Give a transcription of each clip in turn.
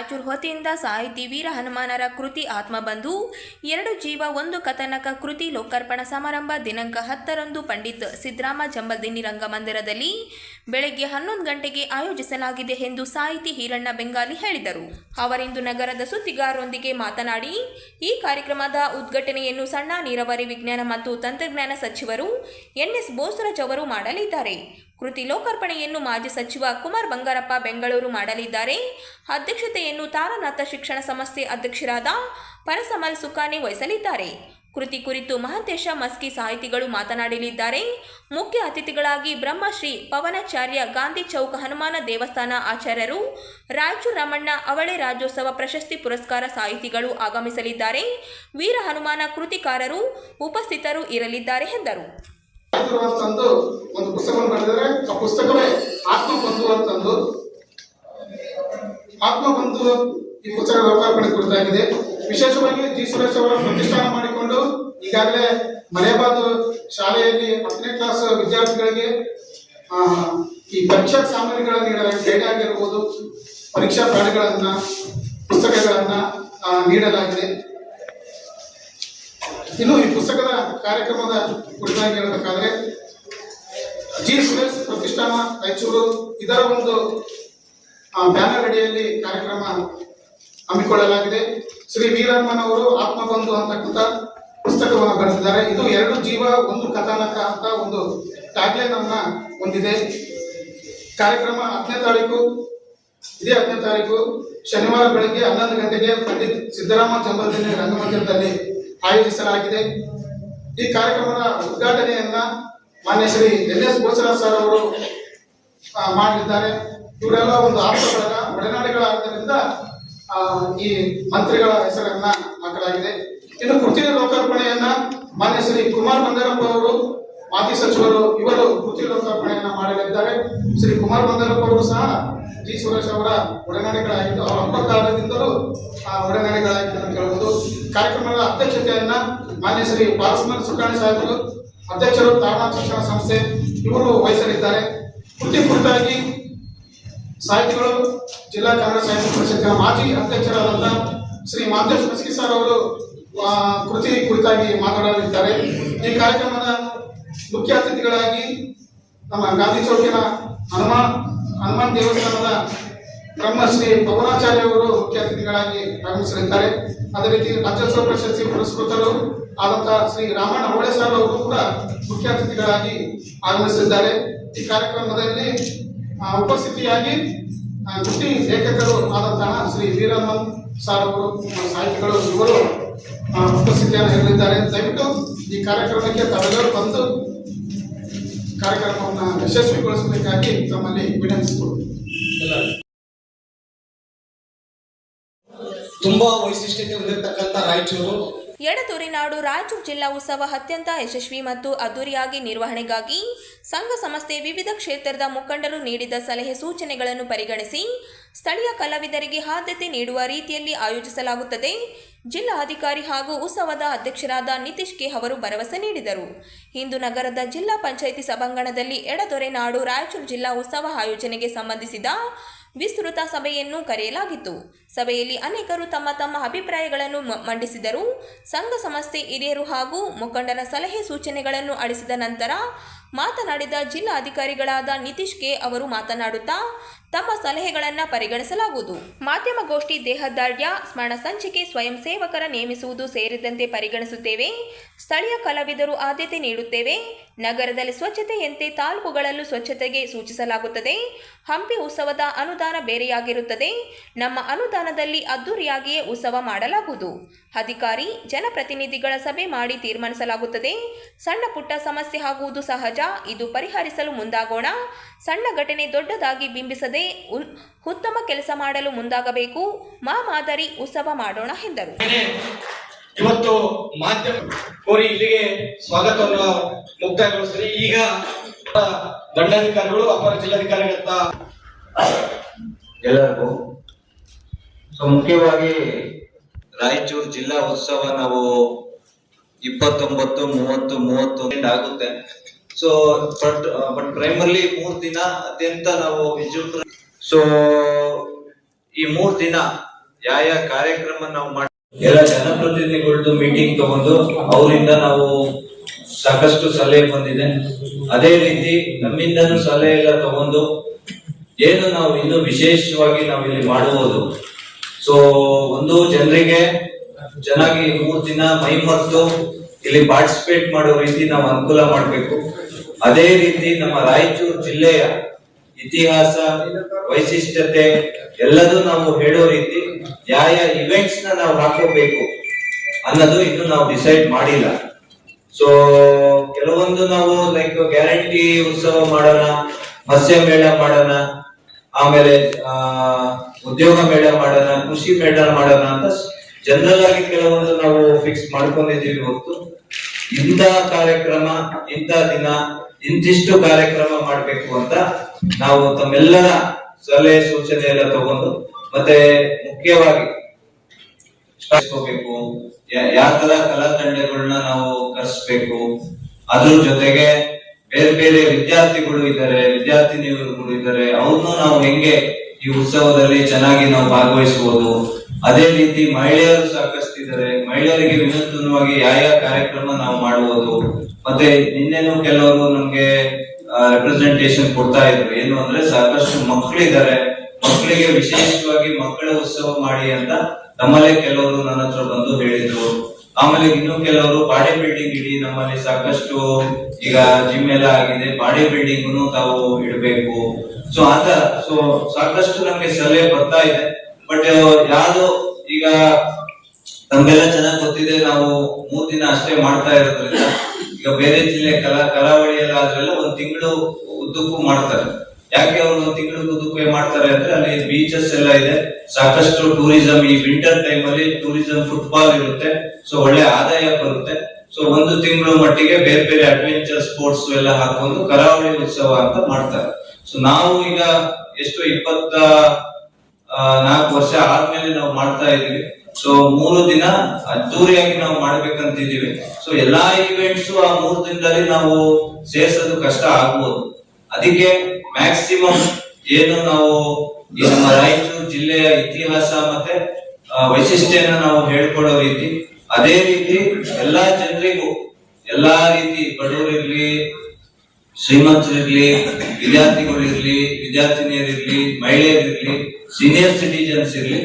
ಪ್ರತಿಷ್ಠಾನ ರಾಯಚೂರು ವತಿಯಿಂದ ಸಾಹಿತಿ ವೀರ ಹನುಮಾನರ ಕೃತಿ ಆತ್ಮಬಂಧು ಎರಡು ಜೀವ, ಒಂದು ಕಥನಕ ಕೃತಿ ಲೋಕಾರ್ಪಣಾ ಸಮಾರಂಭ ದಿನಾಂಕ ಹತ್ತರಂದು ಪಂಡಿತ್ ಸಿದ್ದರಾಮ ಜಂಬಲ್ದಿನ್ನಿ ರಂಗಮಂದಿರದಲ್ಲಿ ಬೆಳಗ್ಗೆ ಹನ್ನೊಂದು ಗಂಟೆಗೆ ಆಯೋಜಿಸಲಾಗಿದೆ ಎಂದು ಸಾಹಿತಿ ಹಿರಣ್ಣ ಬೆಂಗಾಲಿ ಹೇಳಿದರು. ಅವರಿಂದು ನಗರದ ಸುದ್ದಿಗಾರರೊಂದಿಗೆ ಮಾತನಾಡಿ, ಈ ಕಾರ್ಯಕ್ರಮದ ಉದ್ಘಾಟನೆಯನ್ನು ಸಣ್ಣ ನೀರಾವರಿ ವಿಜ್ಞಾನ ಮತ್ತು ತಂತ್ರಜ್ಞಾನ ಸಚಿವರು ಎನ್ಎಸ್ ಬೋಸರಾಜ್ ಅವರು ಮಾಡಲಿದ್ದಾರೆ. ಕೃತಿ ಲೋಕಾರ್ಪಣೆಯನ್ನು ಮಾಜಿ ಸಚಿವ ಕುಮಾರ್ ಬಂಗಾರಪ್ಪ ಬೆಂಗಳೂರು ಮಾಡಲಿದ್ದಾರೆ. ಅಧ್ಯಕ್ಷತೆಯನ್ನು ತಾರನಾಥ ಶಿಕ್ಷಣ ಸಂಸ್ಥೆ ಅಧ್ಯಕ್ಷರಾದ ಪರಸಮಲ್ ಸುಖಾನಿ ವಹಿಸಲಿದ್ದಾರೆ. ಕೃತಿ ಕುರಿತು ಮಹಂತೇಶ ಮಸ್ಕಿ ಸಾಹಿತಿಗಳು ಮಾತನಾಡಲಿದ್ದಾರೆ. ಮುಖ್ಯ ಅತಿಥಿಗಳಾಗಿ ಬ್ರಹ್ಮಶ್ರೀ ಪವನಾಚಾರ್ಯ ಗಾಂಧಿ ಚೌಕ ಹನುಮಾನ ದೇವಸ್ಥಾನ ಆಚಾರ್ಯರು ರಾಯಚೂರು ರಮಣ್ಣ ಅವಳೆ ರಾಜ್ಯೋತ್ಸವ ಪ್ರಶಸ್ತಿ ಪುರಸ್ಕಾರ ಸಾಹಿತಿಗಳು ಆಗಮಿಸಲಿದ್ದಾರೆ. ವೀರ ಹನುಮಾನ ಕೃತಿಕಾರರು ಉಪಸ್ಥಿತರು ಇರಲಿದ್ದಾರೆ ಎಂದರು. ಅಂತಂದು. ಈ ಪುಸ್ತಕ ಲೋಕಾರ್ಪಣೆ ಕೊಡ್ತಾಗಿದೆ. ವಿಶೇಷವಾಗಿ ಜಿ ಸುರೇಶ್ ಅವರ ಪ್ರತಿಷ್ಠಾನ ಮಾಡಿಕೊಂಡು ಈಗಾಗಲೇ ಮಲೆಬಾದ್ ಶಾಲೆಯಲ್ಲಿ ಹತ್ತನೇ ಕ್ಲಾಸ್ ವಿದ್ಯಾರ್ಥಿಗಳಿಗೆ ಈ ಪರೀಕ್ಷಾ ಸಾಮಗ್ರಿಗಳನ್ನು ನೀಡಲಾಗಿದೆ. ಡೇಟ್ ಆಗಿರ್ಬೋದು, ಪರೀಕ್ಷಾ ಪ್ಯಾಡ್ಗಳನ್ನ ಪುಸ್ತಕಗಳನ್ನ ನೀಡಲಾಗಿದೆ. ಇನ್ನು ಈ ಪುಸ್ತಕದ ಕಾರ್ಯಕ್ರಮದ ಕುರಿತಾಗಿ ಹೇಳಬೇಕಾದ್ರೆ, ಜಿ ಸುರೇಶ್ ಪ್ರತಿಷ್ಠಾನ ರಾಯಚೂರು, ಇದರ ಒಂದು ಬ್ಯಾನರ್ ಅಡಿಯಲ್ಲಿ ಕಾರ್ಯಕ್ರಮ ಹಮ್ಮಿಕೊಳ್ಳಲಾಗಿದೆ. ಶ್ರೀ ವೀರಮ್ಮನ್ ಅವರು ಆತ್ಮಬಂಧು ಅಂತಕ್ಕಂಥ ಪುಸ್ತಕವನ್ನು ಬರೆದಿದ್ದಾರೆ. ಇದು ಎರಡು ಜೀವ, ಒಂದು ಕಥಾನಕ ಅಂತ ಒಂದು ಟ್ಯಾಗ್ಲೈನ್ ಅನ್ನ ಹೊಂದಿದೆ. ಕಾರ್ಯಕ್ರಮ ಹತ್ತನೇ ತಾರೀಕು, ಇದೇ ಹತ್ತನೇ ತಾರೀಕು, ಶನಿವಾರ ಬೆಳಗ್ಗೆ ಹನ್ನೊಂದು ಗಂಟೆಗೆ ಪಂಡಿತ್ ಸಿದ್ದರಾಮ ಜಂಬಲ್ದಿನಿ ರಂಗಮಂದಿರದಲ್ಲಿ ಆಯೋಜಿಸಲಾಗಿದೆ. ಈ ಕಾರ್ಯಕ್ರಮದ ಉದ್ಘಾಟನೆಯನ್ನ ಮಾನ್ಯ Shri L S Gochar sir ಅವರು ಮಾಡಲಿದ್ದಾರೆ ಇವರೆಲ್ಲ ಒಂದು ಆಪ್ತ ಒಡನಾಡಿಗಳಾದ್ದರಿಂದ ಈ ಮಂತ್ರಿಗಳ ಹೆಸರನ್ನ ಹಾಕಲಾಗಿದೆ ಇನ್ನು ಕೃತಿ ಲೋಕಾರ್ಪಣೆಯನ್ನ ಮಾನ್ಯ ಶ್ರೀ ಕುಮಾರ್ ಬಂಗಾರಪ್ಪ ಅವರು ಮಾಜಿ ಸಚಿವರು ಇವರು ಕೃತಿ ಲೋಕಾರ್ಪಣೆಯನ್ನ ಮಾಡಲಿದ್ದಾರೆ. ಶ್ರೀ ಕುಮಾರ್ ಬಂಗಾರಪ್ಪ ಅವರು ಸಹ ಜಿ ಸುರೇಶ್ ಅವರ ಒಡನಾಡಿಗಳಾಗಿದ್ದು ಅವರ ಹಬ್ಬ ಕಾಲದಿಂದಲೂ ಆ, ಒಡನಾಡಿಗಳಾಗಿದ್ದು ಅಂತ ಹೇಳ್ಬೋದು. ಕಾರ್ಯಕ್ರಮದ ಅಧ್ಯಕ್ಷತೆಯನ್ನ ಮಾನ್ಯ ಶ್ರೀ ಬಾಲಸುಮನ್ ಸುಕಾಣಿ ಸಾಹೇಬರು ಅಧ್ಯಕ್ಷರು ತಾರಣಾ ಶಿಕ್ಷಣ ಸಂಸ್ಥೆ ಇವರು ವಹಿಸಲಿದ್ದಾರೆ. ಕೃತಿ ಕುರಿತಾಗಿ ಸಾಹಿತಿಗಳು ಜಿಲ್ಲಾ ಕನ್ನಡ ಸಾಹಿತ್ಯ ಪರಿಷತ್ತಿನ ಮಾಜಿ ಅಧ್ಯಕ್ಷರಾದಂತಹ ಶ್ರೀ ಮಾದೇಶ್ ಮಸ್ಕಿ ಸರ್ ಅವರು ಕೃತಿ ಕುರಿತಾಗಿ ಮಾತನಾಡಲಿದ್ದಾರೆ ಈ ಕಾರ್ಯಕ್ರಮದ ಮುಖ್ಯ ಅತಿಥಿಗಳಾಗಿ ನಮ್ಮ ಗಾಂಧಿ ಚೌಕಿನ ಹನುಮಾನ್ ಹನುಮಾನ್ ದೇವಸ್ಥಾನದ ಬ್ರಹ್ಮಶ್ರೀ ಪವನಾಚಾರ್ಯ ಅವರು ಮುಖ್ಯ ಅತಿಥಿಗಳಾಗಿ ಆಗಮಿಸಲಿದ್ದಾರೆ. ಅದೇ ರೀತಿ ರಾಜ್ಯೋತ್ಸವ ಪ್ರಶಸ್ತಿ ಪುರಸ್ಕೃತರು ಆದಂತಹ ಶ್ರೀ ರಾಮಣ್ಣ ಹೊಳೆ ಸರ್ ಅವರು ಕೂಡ ಮುಖ್ಯ ಅತಿಥಿಗಳಾಗಿ ಆಗಮಿಸಲಿದ್ದಾರೆ. ಈ ಕಾರ್ಯಕ್ರಮದಲ್ಲಿ ಉಪಸ್ಥಿತಿಯಾಗಿ ಕೃತಿ ಲೇಖಕರು ಆದಂತಹ ಶ್ರೀ ವೀರಮ್ಮನ್ ಸರ್ ಅವರು ಸಾಹಿತಿಗಳು, ಇವರು ಉಪಸ್ಥಿತಿಯನ್ನು ಇರಲಿದ್ದಾರೆ ದಯವಿಟ್ಟು ಈ ಕಾರ್ಯಕ್ರಮಕ್ಕೆ ತಾವೆಲ್ಲರೂ ಬಂದು ಕಾರ್ಯಕ್ರಮವನ್ನು ಯಶಸ್ವಿಗೊಳಿಸಬೇಕಾಗಿ ತಮ್ಮಲ್ಲಿ ವಿನಂತಿಸಿಕೊಳ್ಳುತ್ತೇನೆ ತುಂಬಾ ವೈಶಿಷ್ಟ್ಯತೆ ಹೊಂದಿರತಕ್ಕಂಥ ರಾಯಚೂರು. ಎಡತೂರಿನಾಡು ರಾಯಚೂರು ಜಿಲ್ಲಾ ಉತ್ಸವ ಅತ್ಯಂತ ಯಶಸ್ವಿ ಮತ್ತು ಅದ್ದೂರಿಯಾಗಿ ನಿರ್ವಹಣೆಗಾಗಿ ಸಂಘ ಸಂಸ್ಥೆ ವಿವಿಧ ಕ್ಷೇತ್ರದ ಮುಖಂಡರು ನೀಡಿದ ಸಲಹೆ ಸೂಚನೆಗಳನ್ನು ಪರಿಗಣಿಸಿ ಸ್ಥಳೀಯ ಕಲಾವಿದರಿಗೆ ಆದ್ಯತೆ ನೀಡುವ ರೀತಿಯಲ್ಲಿ ಆಯೋಜಿಸಲಾಗುತ್ತದೆ. ಜಿಲ್ಲಾಧಿಕಾರಿ ಹಾಗೂ ಉತ್ಸವದ ಅಧ್ಯಕ್ಷರಾದ ನಿತೀಶ್ ಕೆ ಅವರು ಭರವಸೆ ನೀಡಿದರು. ಇಂದು ನಗರದ ಜಿಲ್ಲಾ ಪಂಚಾಯಿತಿ ಸಭಾಂಗಣದಲ್ಲಿ ಎಡದೊರೆನಾಡು ರಾಯಚೂರು ಜಿಲ್ಲಾ ಉತ್ಸವ ಆಯೋಜನೆಗೆ ಸಂಬಂಧಿಸಿದ ವಿಸ್ತೃತ ಸಭೆಯನ್ನು ಕರೆಯಲಾಗಿತ್ತು. ಸಭೆಯಲ್ಲಿ ಅನೇಕರು ತಮ್ಮ ತಮ್ಮ ಅಭಿಪ್ರಾಯಗಳನ್ನು ಮಂಡಿಸಿದರು. ಸಂಘ ಸಂಸ್ಥೆ ಹಿರಿಯರು ಹಾಗೂ ಮುಖಂಡರ ಸಲಹೆ ಸೂಚನೆಗಳನ್ನು ಅಳಿಸಿದ ನಂತರ ಮಾತನಾಡಿದ ಜಿಲ್ಲಾಧಿಕಾರಿಗಳಾದ ನಿತೀಶ್ ಕೆ ಅವರು ಮಾತನಾಡುತ್ತಾ, ತಮ್ಮ ಸಲಹೆಗಳನ್ನು ಪರಿಗಣಿಸಲಾಗುವುದು. ಮಾಧ್ಯಮಗೋಷ್ಠಿ ದೇಹದಾರ್ಢ್ಯ, ಸ್ಮರಣ ಸಂಚಿಕೆ ಸ್ವಯಂ ಸೇವಕರ ನೇಮಿಸುವುದು ಸೇರಿದಂತೆ ಪರಿಗಣಿಸುತ್ತೇವೆ. ಸ್ಥಳೀಯ ಕಲಾವಿದರು ಆದ್ಯತೆ ನೀಡುತ್ತೇವೆ. ನಗರದಲ್ಲಿ ಸ್ವಚ್ಛತೆಯಂತೆ ತಾಲೂಕುಗಳಲ್ಲೂ ಸ್ವಚ್ಛತೆಗೆ ಸೂಚಿಸಲಾಗುತ್ತದೆ. ಹಂಪಿ ಉತ್ಸವದ ಅನುದಾನ ಬೇರೆಯಾಗಿರುತ್ತದೆ. ನಮ್ಮ ಅನುದಾನದಲ್ಲಿ ಅದ್ದೂರಿಯಾಗಿಯೇ ಉತ್ಸವ ಮಾಡಲಾಗುವುದು. ಅಧಿಕಾರಿ, ಜನಪ್ರತಿನಿಧಿಗಳ ಸಭೆ ಮಾಡಿ ತೀರ್ಮಾನಿಸಲಾಗುತ್ತದೆ. ಸಣ್ಣ ಪುಟ್ಟ ಸಮಸ್ಯೆ ಆಗುವುದು ಸಹಜ. ಇದು ಪರಿಹರಿಸಲು ಮುಂದಾಗೋಣ. ಸಣ್ಣ ಘಟನೆ ದೊಡ್ಡದಾಗಿ ಬಿಂಬಿಸದೆ ಉತ್ತಮ ಕೆಲಸ ಮಾಡಲು ಮುಂದಾಗಬೇಕು. ಮಾ ಮಾದರಿ ಉತ್ಸವ ಮಾಡೋಣ ಎಂದರು. ಇವತ್ತು ಮಾಧ್ಯಮ ಕೋರಿ ಇಲ್ಲಿಗೆ ಸ್ವಾಗತವನ್ನು ಮುಕ್ತಾಯಗೊಳಿಸಿದ್ರೆ ಈಗ ದಂಡಾಧಿಕಾರಿಗಳು ಅಪರ ಜಿಲ್ಲಾಧಿಕಾರಿಗಳಂತ ಎಲ್ಲರಿಗೂ. ಸೊ ಮುಖ್ಯವಾಗಿ ರಾಯಚೂರು ಜಿಲ್ಲಾ ಉತ್ಸವ ನಾವು ಇಪ್ಪತ್ತೊಂಬತ್ತು ಮೂವತ್ತು ಮೂವತ್ತೊಂದು ಆಗುತ್ತೆ. ಸೊ ಬಟ್ ಬಟ್ ಪ್ರೈಮರ್ಲಿ ಮೂರ್ ದಿನ ಅತ್ಯಂತ ನಾವು ವಿಜೃಂಭಣೆ ಸೊ ಈ ಮೂರ್ ದಿನ ಯಾವ ಯಾವ ಕಾರ್ಯಕ್ರಮ ನಾವು ಮಾಡಿ ಎಲ್ಲ ಜನಪ್ರತಿನಿಧಿಗಳದ್ದು ಮೀಟಿಂಗ್ ತಗೊಂಡು ಅವರಿಂದ ನಾವು ಸಾಕಷ್ಟು ಸಲಹೆ ಬಂದಿದೆ. ಅದೇ ರೀತಿ ನಮ್ಮಿಂದನೂ ಸಲಹೆ ಎಲ್ಲ ತಗೊಂಡು ಏನು ನಾವು ಇನ್ನು ವಿಶೇಷವಾಗಿ ನಾವು ಇಲ್ಲಿ ಮಾಡಬಹುದು ಸೊ ಒಂದು ಜನರಿಗೆ ಚೆನ್ನಾಗಿ ಮೂರ್ ದಿನ ಮೈ ಮರೆತು ಇಲ್ಲಿ ಪಾರ್ಟಿಸಿಪೇಟ್ ಮಾಡೋ ರೀತಿ ನಾವು ಅನುಕೂಲ ಮಾಡಬೇಕು. ಅದೇ ರೀತಿ ನಮ್ಮ ರಾಯಚೂರು ಜಿಲ್ಲೆಯ ಇತಿಹಾಸ, ವೈಶಿಷ್ಟ್ಯತೆ ಎಲ್ಲದೂ ನಾವು ಹೇಳೋ ರೀತಿ ಯಾವ ಇವೆಂಟ್ಸ್ನ ನಾವು ಹಾಕೋಬೇಕು ಅನ್ನೋದು ಇನ್ನು ನಾವು ಡಿಸೈಡ್ ಮಾಡಿಲ್ಲ. ಸೊ ಕೆಲವೊಂದು ನಾವು ಲೈಕ್ ಗ್ಯಾರಂಟಿ ಉತ್ಸವ ಮಾಡೋಣ, ಮತ್ಸ್ಯ ಮೇಳ ಮಾಡೋಣ, ಆಮೇಲೆ ಉದ್ಯೋಗ ಮೇಳ ಮಾಡೋಣ, ಕೃಷಿ ಮೇಳ ಮಾಡೋಣ ಅಂತ ಜನರಲ್ ಆಗಿ ಕೆಲವೊಂದು ನಾವು ಫಿಕ್ಸ್ ಮಾಡ್ಕೊಂಡಿದ್ದೀವಿ ಹೊತ್ತು ಇಂಥ ಕಾರ್ಯಕ್ರಮ ಇಂಥ ದಿನ ಇಂತಿಷ್ಟು ಕಾರ್ಯಕ್ರಮ ಮಾಡಬೇಕು ಅಂತ ನಾವು ತಮ್ಮೆಲ್ಲರ ಸಲಹೆ ಸೂಚನೆ ಎಲ್ಲ ತಗೊಂಡು, ಮತ್ತೆ ಮುಖ್ಯವಾಗಿ ಯಾವ ತರ ಕಲಾ ತಂಡಗಳನ್ನ ನಾವು ಕರ್ಸ್ಬೇಕು. ಅದ್ರ ಜೊತೆಗೆ ಬೇರೆ ಬೇರೆ ವಿದ್ಯಾರ್ಥಿಗಳು ಇದ್ದಾರೆ ವಿದ್ಯಾರ್ಥಿನಿಯವರುಗಳು ಇದ್ದಾರೆ ಅವ್ರನ್ನೂ ನಾವು ಹೆಂಗೆ ಈ ಉತ್ಸವದಲ್ಲಿ ಚೆನ್ನಾಗಿ ನಾವು ಭಾಗವಹಿಸಬಹುದು ಅದೇ ರೀತಿ ಮಹಿಳೆಯರು ಸಾಕಷ್ಟು ಇದ್ದಾರೆ ಮಹಿಳೆಯರಿಗೆ ವಿನೂತನವಾಗಿ ಯಾವ ಯಾವ ಕಾರ್ಯಕ್ರಮ ನಾವು ಮಾಡಬಹುದು ಮತ್ತೆ ನಿನ್ನೆನು ಕೆಲವರು ನಮ್ಗೆ ರೆಪ್ರೆಸೆಂಟೇಶನ್ ಕೊಡ್ತಾ ಇದ್ರು. ಏನು ಅಂದ್ರೆ ಸಾಕಷ್ಟು ಮಕ್ಕಳಿದ್ದಾರೆ ಮಕ್ಕಳಿಗೆ ವಿಶೇಷವಾಗಿ ಮಕ್ಕಳ ಉತ್ಸವ ಮಾಡಿ ಅಂತ ನಮ್ಮಲ್ಲೇ ಕೆಲವರು ನನ್ನ ಹತ್ರ ಬಂದು ಹೇಳಿದ್ರು. ಆಮೇಲೆ ಇನ್ನು ಕೆಲವರು ಬಾಡಿ ಬಿಲ್ಡಿಂಗ್ ಇಡಿ ನಮ್ಮಲ್ಲಿ ಸಾಕಷ್ಟು ಈಗ ಜಿಮ್ ಎಲ್ಲ ಆಗಿದೆ. ಬಾಡಿ ಬಿಲ್ಡಿಂಗ್ ತಾವು ಇಡಬೇಕು. ಸೊ ಆತ ಸೊ ಸಾಕಷ್ಟು ನಮ್ಗೆ ಸಲಹೆ ಬರ್ತಾ ಇದೆ. ಬಟ್ ಯಾವ್ದು ಈಗ ನಮ್ಗೆಲ್ಲ ಚೆನ್ನಾಗಿ ಗೊತ್ತಿದೆ. ನಾವು ಮೂರ್ ದಿನ ಅಷ್ಟೇ ಮಾಡ್ತಾ ಇರೋದ್ರಿಂದ ಈಗ ಬೇರೆ ಜಿಲ್ಲೆ ಕಲಾ ಕರಾವಳಿಯಲ್ಲಿ ಆದ್ರೆಲ್ಲ ಒಂದ್ ತಿಂಗಳು ಉದ್ದಕ್ಕೂ ಮಾಡ್ತಾರೆ. ಯಾಕೆ ಅವ್ರು ಒಂದ್ ತಿಂಗಳು ಉದ್ದಕ್ಕೂ ಮಾಡ್ತಾರೆ ಅಂದ್ರೆ ಅಲ್ಲಿ ಬೀಚಸ್ ಎಲ್ಲ ಇದೆ. ಸಾಕಷ್ಟು ಟೂರಿಸಂ ಈ ವಿಂಟರ್ ಟೈಮ್ ಅಲ್ಲಿ ಟೂರಿಸಂ ಫುಟ್ಬಾಲ್ ಇರುತ್ತೆ. ಸೊ ಒಳ್ಳೆ ಆದಾಯ ಬರುತ್ತೆ. ಸೊ ಒಂದು ತಿಂಗಳು ಮಟ್ಟಿಗೆ ಬೇರೆ ಬೇರೆ ಅಡ್ವೆಂಚರ್ ಸ್ಪೋರ್ಟ್ಸ್ ಎಲ್ಲ ಹಾಕೊಂಡು ಕರಾವಳಿ ಉತ್ಸವ ಅಂತ ಮಾಡ್ತಾರೆ. ಸೊ ನಾವು ಈಗ ಎಷ್ಟು ಇಪ್ಪತ್ತ ನಾಲ್ಕು ವರ್ಷ ಆದ್ಮೇಲೆ ನಾವು ಮಾಡ್ತಾ ಇದೀವಿ. ಸೊ ಮೂರು ದಿನ ಅದ್ದೂರಿಯಾಗಿ ನಾವು ಮಾಡ್ಬೇಕಂತಿದ್ದೀವಿ. ಸೊ ಎಲ್ಲಾ ಈವೆಂಟ್ಸ್ ಆ ಮೂರು ದಿನದಲ್ಲಿ ನಾವು ಸೇರ್ಸೋದು ಕಷ್ಟ ಆಗ್ಬೋದು. ಅದಕ್ಕೆ ಮ್ಯಾಕ್ಸಿಮಮ್ ಏನು ನಾವು ನಮ್ಮ ರಾಯಚೂರು ಜಿಲ್ಲೆಯ ಇತಿಹಾಸ ಮತ್ತೆ ವೈಶಿಷ್ಟ್ಯನ ನಾವು ಹೇಳ್ಕೊಡೋ ರೀತಿ, ಅದೇ ರೀತಿ ಎಲ್ಲಾ ಜನರಿಗೂ, ಎಲ್ಲಾ ರೀತಿ ಬಡವರಿರ್ಲಿ ಶ್ರೀಮಂತರಿರ್ಲಿ ವಿದ್ಯಾರ್ಥಿಗಳಿರ್ಲಿ ವಿದ್ಯಾರ್ಥಿನಿಯರಿರ್ಲಿ, ಮಹಿಳೆಯರಿರ್ಲಿ ಸೀನಿಯರ್ ಸಿಟಿಜನ್ಸ್ ಇರ್ಲಿ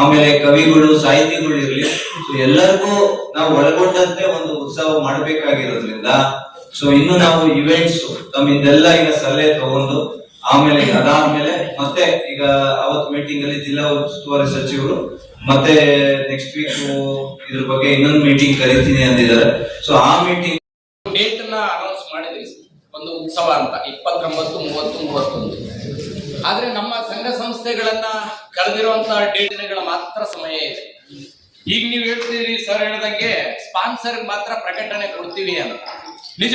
ಆಮೇಲೆ ಕವಿಗಳು, ಸಾಹಿತಿಗಳು ಇರ್ಲಿ ಸೊ ಎಲ್ಲರಿಗೂ ನಾವು ಒಳಗೊಂಡಂತೆ ಒಂದು ಉತ್ಸವ ಮಾಡ್ಬೇಕಾಗಿರೋದ್ರಿಂದ ಸೊ ಇನ್ನು ನಾವು ಇವೆಂಟ್ಸ್ ತಮ್ಮಿಂದೆಲ್ಲ ಈಗ ಸಲಹೆ ತಗೊಂಡು, ಆಮೇಲೆ ಅದಾದ್ಮೇಲೆ ಮತ್ತೆ ಈಗ ಅವತ್ ಮೀಟಿಂಗ್ ಅಲ್ಲಿ ಜಿಲ್ಲಾ ಉಸ್ತುವಾರಿ ಸಚಿವರು, ಮತ್ತೆ ನೆಕ್ಸ್ಟ್ ವೀಕ್ ಇದ್ರ ಬಗ್ಗೆ ಇನ್ನೊಂದು ಮೀಟಿಂಗ್ ಕರಿತೀನಿ ಅಂದಿದ್ದಾರೆ. ಸೊ ಆ ಮೀಟಿಂಗ್ ಡೇಟ್ ಅನ್ನ ಅನೌನ್ಸ್ ಮಾಡಿದ್ರಿ, ಒಂದು ಉತ್ಸವ ಅಂತ, ಇಪ್ಪತ್ತೊಂಬತ್ತು, ಮೂವತ್ತು, ಮೂವತ್ತೊಂದು. ಆದ್ರೆ ನಮ್ಮ ಸಂಘ ಸಂಸ್ಥೆಗಳನ್ನ ಕರೆದಿರುವಂತಹ ಡೇಟ್ ದಿನಗಳ ಮಾತ್ರ ಸಮಯ ಇದೆ. ಈಗ ನೀವು ಹೇಳ್ತೀರಿ ಸರ್ ಹೇಳ್ದಂಗೆ ಸ್ಪಾನ್ಸರ್ ಮಾತ್ರ ಪ್ರಕಟಣೆ ಕೊಡ್ತೀವಿ ಅಂತ. ನಿಜ.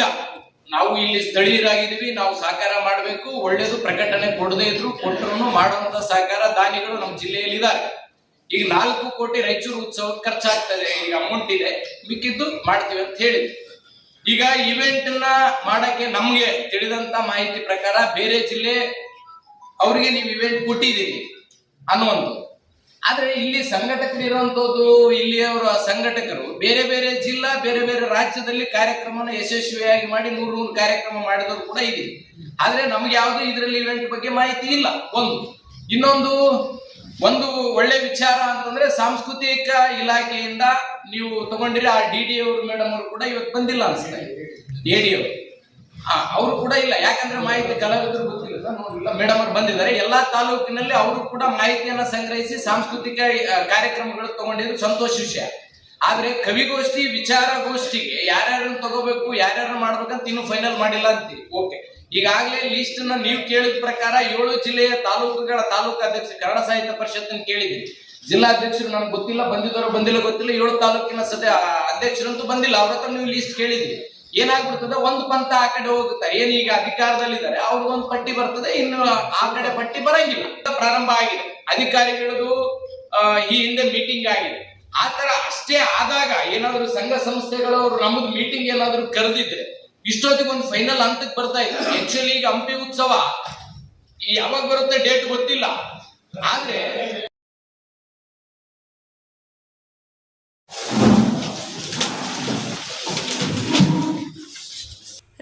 ನಾವು ಇಲ್ಲಿ ಸ್ಥಳೀಯರಾಗಿದ್ದೀವಿ, ನಾವು ಸಹಕಾರ ಮಾಡಬೇಕು, ಒಳ್ಳೇದು ಪ್ರಕಟಣೆ ಕೊಡದೇ ಇದ್ರು ಕೊಟ್ಟರು ಮಾಡುವಂತ ಸಹಕಾರ ದಾನಿಗಳು ನಮ್ಮ ಜಿಲ್ಲೆಯಲ್ಲಿ ಇದ್ದಾರೆ ಈಗ ನಾಲ್ಕು ಕೋಟಿ ರಾಯಚೂರು ಉತ್ಸವಕ್ಕೆ ಖರ್ಚಾಗ್ತದೆ, ಈಗ ಅಮೌಂಟ್ ಇದೆ, ಮಿಕ್ಕಿದ್ದು ಮಾಡ್ತೀವಿ ಅಂತ ಹೇಳಿ ಈಗ ಇವೆಂಟ್ನ ಮಾಡಕ್ಕೆ ನಮ್ಗೆ ತಿಳಿದಂತ ಮಾಹಿತಿ ಪ್ರಕಾರ ಬೇರೆ ಜಿಲ್ಲೆ ಅವರಿಗೆ ನೀವು ಇವೆಂಟ್ ಕೊಟ್ಟಿದ್ದೀರಿ ಅನ್ನುವಂಥದ್ದು. ಆದ್ರೆ ಇಲ್ಲಿ ಸಂಘಟಕರು ಇರುವಂತದ್ದು ಇಲ್ಲಿಯವರ ಸಂಘಟಕರು ಬೇರೆ ಬೇರೆ ಜಿಲ್ಲಾ, ಬೇರೆ ಬೇರೆ ರಾಜ್ಯದಲ್ಲಿ ಕಾರ್ಯಕ್ರಮನ ಯಶಸ್ವಿಯಾಗಿ ಮಾಡಿ ನೂರು ನೂರು ಕಾರ್ಯಕ್ರಮ ಮಾಡಿದವರು ಕೂಡ ಇದೆ ಆದ್ರೆ ನಮ್ಗೆ ಯಾವುದು ಇದರಲ್ಲಿ ಇವೆಂಟ್ ಬಗ್ಗೆ ಮಾಹಿತಿ ಇಲ್ಲ. ಒಂದು. ಇನ್ನೊಂದು, ಒಂದು ಒಳ್ಳೆ ವಿಚಾರ ಅಂತಂದ್ರೆ ಸಾಂಸ್ಕೃತಿಕ ಇಲಾಖೆಯಿಂದ ನೀವು ತಗೊಂಡಿರಿ, ಆ ಡಿ ಡಿ ಅವರು ಮೇಡಮ್ ಅವರು ಕೂಡ ಇವತ್ತು ಬಂದಿಲ್ಲ ಅನ್ಸುತ್ತೆ. ಎ ಡಿ ಅವರು. ಅವರು ಕೂಡ ಇಲ್ಲ. ಯಾಕಂದ್ರೆ ಮಾಹಿತಿ ಕಲಾವಿದರು ಗೊತ್ತಿಲ್ಲ ಸರ್. ನೋಡಿಲ್ಲ ಮೇಡಮ್ ಅವರು ಬಂದಿದ್ದಾರೆ. ಎಲ್ಲಾ ತಾಲೂಕಿನಲ್ಲಿ ಅವರು ಕೂಡ ಮಾಹಿತಿಯನ್ನ ಸಂಗ್ರಹಿಸಿ ಸಾಂಸ್ಕೃತಿಕ ಕಾರ್ಯಕ್ರಮಗಳು ತಗೊಂಡಿದ್ರು ಸಂತೋಷ ವಿಷಯ. ಆದ್ರೆ ಕವಿಗೋಷ್ಠಿ, ವಿಚಾರಗೋಷ್ಠಿಗೆ ಯಾರ್ಯಾರನ್ನ ತಗೋಬೇಕು ಯಾರ್ಯಾರು ಮಾಡ್ಬೇಕಂತ ಇನ್ನು ಫೈನಲ್ ಮಾಡಿಲ್ಲ ಅಂತೀವಿ. ಓಕೆ ಈಗಾಗಲೇ ಲಿಸ್ಟ್ನ ನೀವು ಕೇಳಿದ ಪ್ರಕಾರ ಏಳು ಜಿಲ್ಲೆಯ ತಾಲೂಕುಗಳ ತಾಲೂಕು ಅಧ್ಯಕ್ಷ ಕನ್ನಡ ಸಾಹಿತ್ಯ ಪರಿಷತ್ ಜಿಲ್ಲಾ ಅಧ್ಯಕ್ಷರು ನನಗೆ ಗೊತ್ತಿಲ್ಲ, ಬಂದಿದ್ದವರು ಬಂದಿಲ್ಲ, ಗೊತ್ತಿಲ್ಲ. ಏಳು ತಾಲೂಕಿನ ಸದ್ಯ ಅಧ್ಯಕ್ಷರಂತೂ ಬಂದಿಲ್ಲ. ಅವ್ರ ಹತ್ರ ನೀವು ಲಿಸ್ಟ್ ಕೇಳಿದ್ವಿ ಏನಾಗ್ಬಿಡ್ತದೆ? ಒಂದು ಪಂಥ ಆ ಕಡೆ ಹೋಗುತ್ತೆ ಏನೀಗ ಅಧಿಕಾರದಲ್ಲಿದ್ದಾರೆ? ಅವ್ರಿಗೊಂದು ಪಟ್ಟಿ ಬರ್ತದೆ, ಇನ್ನು ಆ ಕಡೆ ಪಟ್ಟಿ ಬರಂಗಿಲ್ಲ. ಪ್ರಾರಂಭ ಆಗಿದೆ. ಅಧಿಕಾರಿಗಳದು ಈ ಹಿಂದೆ ಮೀಟಿಂಗ್ ಆಗಿದೆ. ಆ ತರ ಅಷ್ಟೇ ಆದಾಗ ಏನಾದ್ರು ಸಂಘ ಸಂಸ್ಥೆಗಳವರು ನಮ್ದು ಮೀಟಿಂಗ್ ಏನಾದ್ರು ಕರೆದಿದ್ರೆ ಇಷ್ಟೊತ್ತಿಗೆ ಒಂದು ಫೈನಲ್ ಹಂತಕ್ಕೆ ಬರ್ತಾ ಇದೆ. ಆಕ್ಚುಲಿ ಈಗ ಹಂಪಿ ಉತ್ಸವ ಯಾವಾಗ ಬರುತ್ತೆ ಡೇಟ್ ಗೊತ್ತಿಲ್ಲ. ಆದ್ರೆ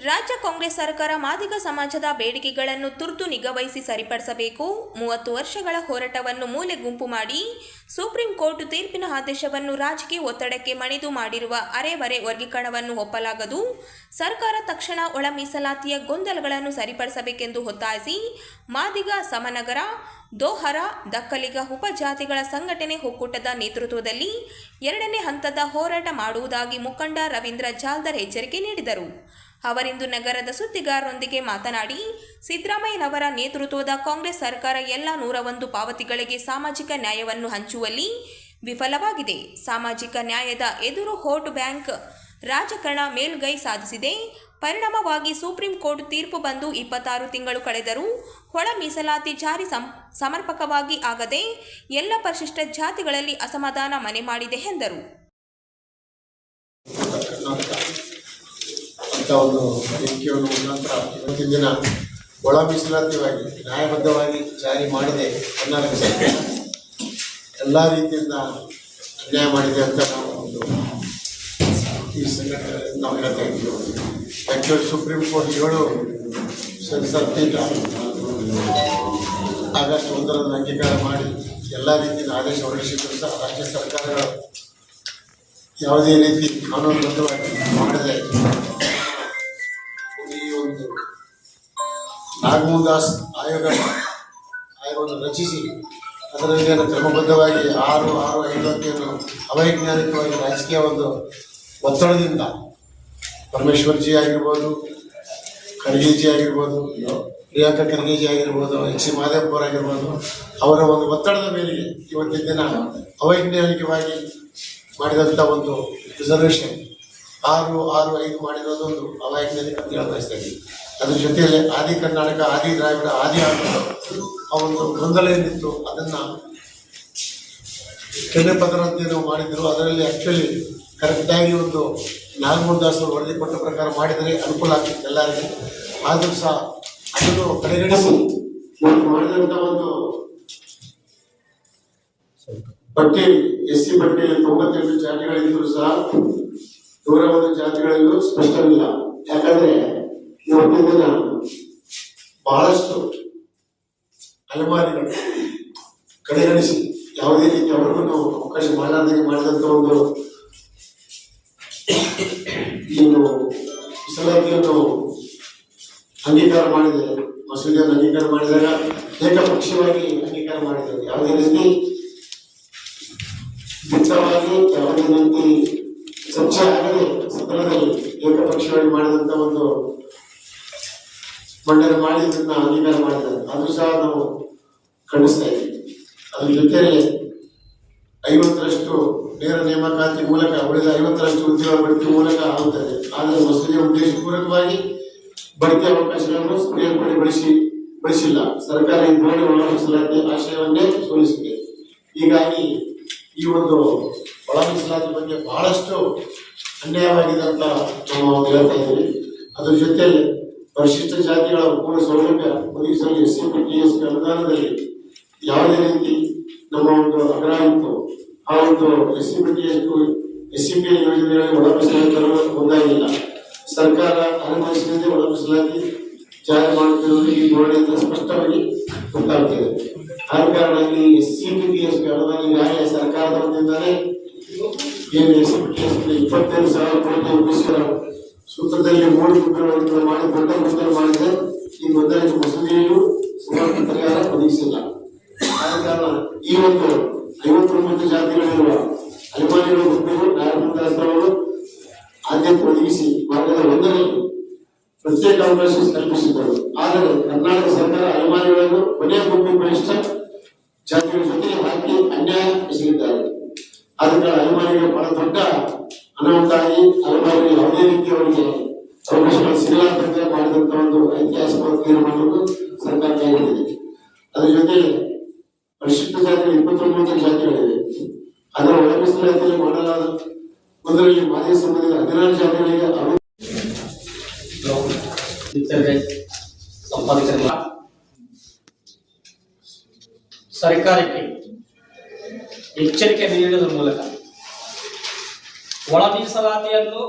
ರಾಜ್ಯ ಕಾಂಗ್ರೆಸ್ ಸರ್ಕಾರ ಮಾದಿಗ ಸಮಾಜದ ಬೇಡಿಕೆಗಳನ್ನು ತುರ್ತು ನಿಗಾವಹಿಸಿ ಸರಿಪಡಿಸಬೇಕು. ಮೂವತ್ತು ವರ್ಷಗಳ ಹೋರಾಟವನ್ನು ಮೂಲೆ ಗುಂಪು ಮಾಡಿ ಸುಪ್ರೀಂ ಕೋರ್ಟ್ ತೀರ್ಪಿನ ಆದೇಶವನ್ನು ರಾಜಕೀಯ ಒತ್ತಡಕ್ಕೆ ಮಣಿದು ಮಾಡಿರುವ ಅರೆವರೆ ವರ್ಗೀಕರಣವನ್ನು ಒಪ್ಪಲಾಗದು. ಸರ್ಕಾರ ತಕ್ಷಣ ಒಳ ಮೀಸಲಾತಿಯ ಗೊಂದಲಗಳನ್ನು ಸರಿಪಡಿಸಬೇಕೆಂದು ಒತ್ತಾಯಿಸಿ ಮಾದಿಗ ಸಮನಗರ, ದೋಹರ, ದಕ್ಕಲಿಗ ಉಪಜಾತಿಗಳ ಸಂಘಟನೆ ಒಕ್ಕೂಟದ ನೇತೃತ್ವದಲ್ಲಿ ಎರಡನೇ ಹಂತದ ಹೋರಾಟ ಮಾಡುವುದಾಗಿ ಮುಖಂಡ ರವೀಂದ್ರ ಜಾಲ್ದರ್ ಎಚ್ಚರಿಕೆ ನೀಡಿದರು. ಅವರಿಂದು ನಗರದ ಸುದ್ದಿಗಾರರೊಂದಿಗೆ ಮಾತನಾಡಿ, ಸಿದ್ದರಾಮಯ್ಯನವರ ನೇತೃತ್ವದ ಕಾಂಗ್ರೆಸ್ ಸರ್ಕಾರ ಎಲ್ಲ ನೂರ ಒಂದು ಪಾವತಿಗಳಿಗೆ ಸಾಮಾಜಿಕ ನ್ಯಾಯವನ್ನು ಹಂಚುವಲ್ಲಿ ವಿಫಲವಾಗಿದೆ. ಸಾಮಾಜಿಕ ನ್ಯಾಯದ ಎದುರು ಹೋಟ್ ಬ್ಯಾಂಕ್ ರಾಜಕಾರಣ ಮೇಲ್ಗೈ ಸಾಧಿಸಿದೆ. ಪರಿಣಾಮವಾಗಿ ಸುಪ್ರೀಂ ಕೋರ್ಟ್ ತೀರ್ಪು ಬಂದು ಇಪ್ಪತ್ತಾರು ತಿಂಗಳು ಕಳೆದರೂ ಒಳ ಮೀಸಲಾತಿ ಜಾರಿ ಸಮರ್ಪಕವಾಗಿ ಆಗದೆ ಎಲ್ಲ ಪರಿಶಿಷ್ಟ ಜಾತಿಗಳಲ್ಲಿ ಅಸಮಾಧಾನ ಮನೆ ಮಾಡಿದೆ ಎಂದರು ಕರ್ನಾಟಕ ಒಂದು ವೇದಿಕೆಯನ್ನು ಮುಖಾಂತರ ಇವತ್ತಿನ ದಿನ ಒಳ ಮೀಸಲಾತಿಯಾಗಿ ನ್ಯಾಯಬದ್ಧವಾಗಿ ಜಾರಿ ಮಾಡಿದೆ ಕರ್ನಾಟಕ ಸರ್ಕಾರ ಎಲ್ಲ ರೀತಿಯಿಂದ ಅನ್ಯಾಯ ಮಾಡಿದೆ ಅಂತ ನಾವು ಒಂದು ಈ ಸಂಘಟನೆ ನಾವು ಹೇಳ್ತಾ ಇದ್ದೀವಿ. ಆ್ಯಕ್ಚುಲಿ ಸುಪ್ರೀಂ ಕೋರ್ಟ್ ಏಳು ಸೆನ್ಸರ್ ಆಗಸ್ಟ್ ಒಂದರಂದು ಅಂಗೀಕಾರ ಮಾಡಿ ಎಲ್ಲ ರೀತಿಯ ಆದೇಶ ಹೊರಡಿಸಿದ್ರು ಸಹ ರಾಜ್ಯ ಸರ್ಕಾರಗಳು ಯಾವುದೇ ರೀತಿ ಕಾನೂನುಬದ್ಧವಾಗಿ ಮಾಡದೆ. ನಾಗಮೋಹನ್ ದಾಸ್ ಆಯೋಗ ಆಯೋಗವನ್ನು ರಚಿಸಿ, ಅದರಲ್ಲಿ ಕ್ರಮಬದ್ಧವಾಗಿ ಆರು ಆರು ಐವತ್ತೇನು ಅವೈಜ್ಞಾನಿಕವಾಗಿ ರಾಜಕೀಯ ಒಂದು ಒತ್ತಡದಿಂದ ಪರಮೇಶ್ವರ್ಜಿ ಆಗಿರ್ಬೋದು, ಖರ್ಗೆಜಿ ಆಗಿರ್ಬೋದು, ಪ್ರಿಯಾಂಕಾ ಖರ್ಗೆಜಿ ಆಗಿರ್ಬೋದು, ಎಚ್ ಸಿ ಮಾದೇವಪ್ಪರ್ ಆಗಿರ್ಬೋದು, ಅವರ ಒಂದು ಒತ್ತಡದ ಮೇಲೆ ಇವತ್ತಿನ ದಿನ ಅವೈಜ್ಞಾನಿಕವಾಗಿ ಮಾಡಿದಂಥ ಒಂದು ರಿಸರ್ವೇಷನ್ ಆರು ಆರು, ಐದು ಮಾಡಿರೋದೊಂದು ಅವೈಜ್ಞಾನಿಕ ಅಂತ ಹೇಳ ಅದ್ರ ಜೊತೆಯಲ್ಲಿ ಆದಿ ಕರ್ನಾಟಕ, ಆದಿ ದ್ರಾವಿಡ, ಆದಿ ಆಂಧ್ರ ಆ ಒಂದು ಗೊಂದಲ ಏನಿತ್ತು ಅದನ್ನ ಕೆನೆ ಏನೋ ಮಾಡಿದ್ರು. ಅದರಲ್ಲಿ ಆಕ್ಚುಲಿ ಕರೆಕ್ಟಾಗಿ ಒಂದು ನಾಗಮೋಹನ್ ದಾಸ್ ಅವರು ವರದಿ ಕೊಟ್ಟ ಪ್ರಕಾರ ಮಾಡಿದರೆ ಅನುಕೂಲ ಆಗ್ತಿತ್ತು ಎಲ್ಲರಿಗೆ. ಆದರೂ ಸಹ ಅದನ್ನು ಕಡೆಗಣಿಸಿ ಮಾಡಿದಂತ ಒಂದು ಬಟ್ಟೆ ಎಸ್ ಸಿ ಬಟ್ಟೆ ತೊಂಬತ್ತೆಂಟು ಜಾತಿಗಳಿದ್ದರೂ ಸಹ ನೂರ ಒಂದು ಜಾತಿಗಳಲ್ಲೂ ಸ್ಪಷ್ಟವಿಲ್ಲ. ಯಾಕಂದ್ರೆ ಇವತ್ತಿನ ಬಹಳಷ್ಟು ಅಲೆಮಾರಿಗಳು ಕಡೆಗಣಿಸಿ ಯಾವುದೇ ರೀತಿ ಅವರನ್ನು ನಾವು ಅವಕಾಶ ಮಾಡಲಾರ್ದಂಗೆ ಮಾಡಿದಂಥ ಒಂದು ಏನು ಮೀಸಲಾತಿಯನ್ನು ಅಂಗೀಕಾರ ಮಾಡಿದೆ ಮಸೂದೆಯನ್ನು ಅಂಗೀಕಾರ ಮಾಡಿದಾಗ ಏಕಪಕ್ಷವಾಗಿ ಅಂಗೀಕಾರ ಮಾಡಿದ್ದಾರೆ ಯಾವುದೇ ರೀತಿ ಮುಕ್ತವಾಗಿ ಯಾವುದೇ ರೀತಿ ಚರ್ಚೆ ಆಗದೆ ಸದನದಲ್ಲಿ ಏಕಪಕ್ಷವಾಗಿ ಮಾಡಿದಂತ ಒಂದು ಮಂಡನೆ ಮಾಡಿ ಇದನ್ನ ಅಂಗೀಕಾರ ಮಾಡಿದ್ದಾರೆ. ಅದು ಸಹ ನಾವು ಖಂಡಿಸ್ತಾ ಇದ್ದೀವಿ ಅದ್ರ ಜೊತೆ ಐವತ್ತರಷ್ಟು ನೇರ ನೇಮಕಾತಿ ಮೂಲಕ, ಉಳಿದ ಐವತ್ತರಷ್ಟು ಉದ್ಯೋಗ ಬಡ್ತಿ ಮೂಲಕ ಆಗುತ್ತದೆ. ಆದರೆ ಮಸೂದೆ ಉದ್ದೇಶಪೂರ್ವಕವಾಗಿ ಬಡ್ತಿ ಅವಕಾಶಗಳನ್ನು ಬಳಸಿ, ಬಳಸಿಲ್ಲ. ಸರ್ಕಾರ ಈ ಧೋರಣೆ ಒಳ ಮೀಸಲಾತಿ ಆಶಯವನ್ನೇ ಸೋಲಿಸಿದೆ. ಹೀಗಾಗಿ ಈ ಒಂದು ಒಳಮೀಸಲಾತಿ ಬಗ್ಗೆ ಬಹಳಷ್ಟು ಅನ್ಯಾಯವಾಗಿದೆ ಅಂತ ನಾವು ಹೇಳ್ತಾ ಇದ್ದೀವಿ. ಅದ್ರ ಜೊತೆಯಲ್ಲಿ ಪರಿಶಿಷ್ಟ ಜಾತಿಗಳ ಪೂರ್ಣ ಸೌಲಭ್ಯ ಒದಗಿಸಲು S C P T S P ಅನುದಾನದಲ್ಲಿ ಯಾವುದೇ ರೀತಿ ನಮ್ಮ ಒಂದು ಆಗ್ರಹ ಇತ್ತು ಆ ಒಂದು S C P T S S C P ಯೋಜನೆಗಳಲ್ಲಿ ಒಳ ಮೀಸಲಾತಿ ತರಲು ಮುಂದಾಗಿಲ್ಲ ಸರ್ಕಾರ ಅನುಮತಿಸಿದಂತೆ ಒಳ ಮೀಸಲಾತಿ ಜಾರಿ ಮಾಡುತ್ತಿರುವುದು ಈ ಧೋರಣೆಯಿಂದ ಸ್ಪಷ್ಟವಾಗಿ ಗೊತ್ತಾಗ್ತಿದೆ. ಆದ ಕಾರಣ ಈ S C P T S P ಅನುದಾನ ಈಗಾಗಲೇ ಸರ್ಕಾರದ ವತಿಯಿಂದಲೇ ಏನು S C P T S P ಇಪ್ಪತ್ತೈದು ಸಾವಿರ ಕೋಟಿ ರೂಪಿಸಿದ ಸೂತ್ರದಲ್ಲಿ ಮೂರು ಗುಂಪುಗಳನ್ನು ಮಾಡಿ ದೊಡ್ಡ ಗೊಂದಲ ಮಾಡಿದೆ ಈ ಗೊಂದಲಕ್ಕೆ ಮಸೂದೆಯೂ ಸುಮಾರು ಪರಿಹಾರ ಒದಗಿಸಿಲ್ಲ. ಆದ ಕಾರಣ ಈ ಒಂದು ಐವತ್ತೊಂಬತ್ತು ಜಾತಿಗಳಿರುವ ಅಲೆಮಾರಿಗಳ ಗುಂಪಿಗೂ ನ್ಯಾಯಮಂತ್ರಿಗಳು ಆದ್ಯತೆ ಒದಗಿಸಿ ಮಾರ್ಗದ ಒಂದರಲ್ಲಿ ಪ್ರತ್ಯೇಕ ಅವಕಾಶ ಕಲ್ಪಿಸಿದ್ದರು. ಆದರೆ ಕರ್ನಾಟಕ ಸರ್ಕಾರ ಅಭಿಮಾನಿಗಳನ್ನು ಕೊನೆಯ ಗುಂಪಿನ ಬಲಿಷ್ಠ ಜಾತಿಗಳ ಜೊತೆ ಹಾಕಿ ಅನ್ಯಾಯ ಎಸಗಿದ್ದಾರೆ. ಆದ್ರೆ ಅನುಮಾನಿಗೆ ಬಹಳ ದೊಡ್ಡ ಅನಾಹುತಾಗಿ ಅನುಮಾನಿಗೆ ಯಾವುದೇ ರೀತಿಯ ಅವರಿಗೆ ಅವಕಾಶಗಳು ಸಿಗಲಾರದಂತೆ ಮಾಡಿದಂತ ಒಂದು ಐತಿಹಾಸಿಕ ತೀರ್ಮಾನವನ್ನು ಸರ್ಕಾರ ಕೈಗೊಂಡಿದೆ. ಅದರ ಜೊತೆ ಪರಿಶಿಷ್ಟ ಜಾತಿಗಳು ಇಪ್ಪತ್ತೊಂಬತ್ತು ಜಾತಿಗಳಿವೆ. ಅದರ ಒಳಗಿಸಲಾಗಿ ಮಾಡಲಾದ ಮೊದಲಿಗೆ ಮಾಜಿ ಸಂಬಂಧಿಸಿದ ಹದಿನಾರು ಜಾತಿಗಳಿಗೆ ಸರ್ಕಾರಕ್ಕೆ ಎಚ್ಚರಿಕೆ ನೀಡುವುದರ ಮೂಲಕ ಒಳ ಮೀಸಲಾತಿಯನ್ನು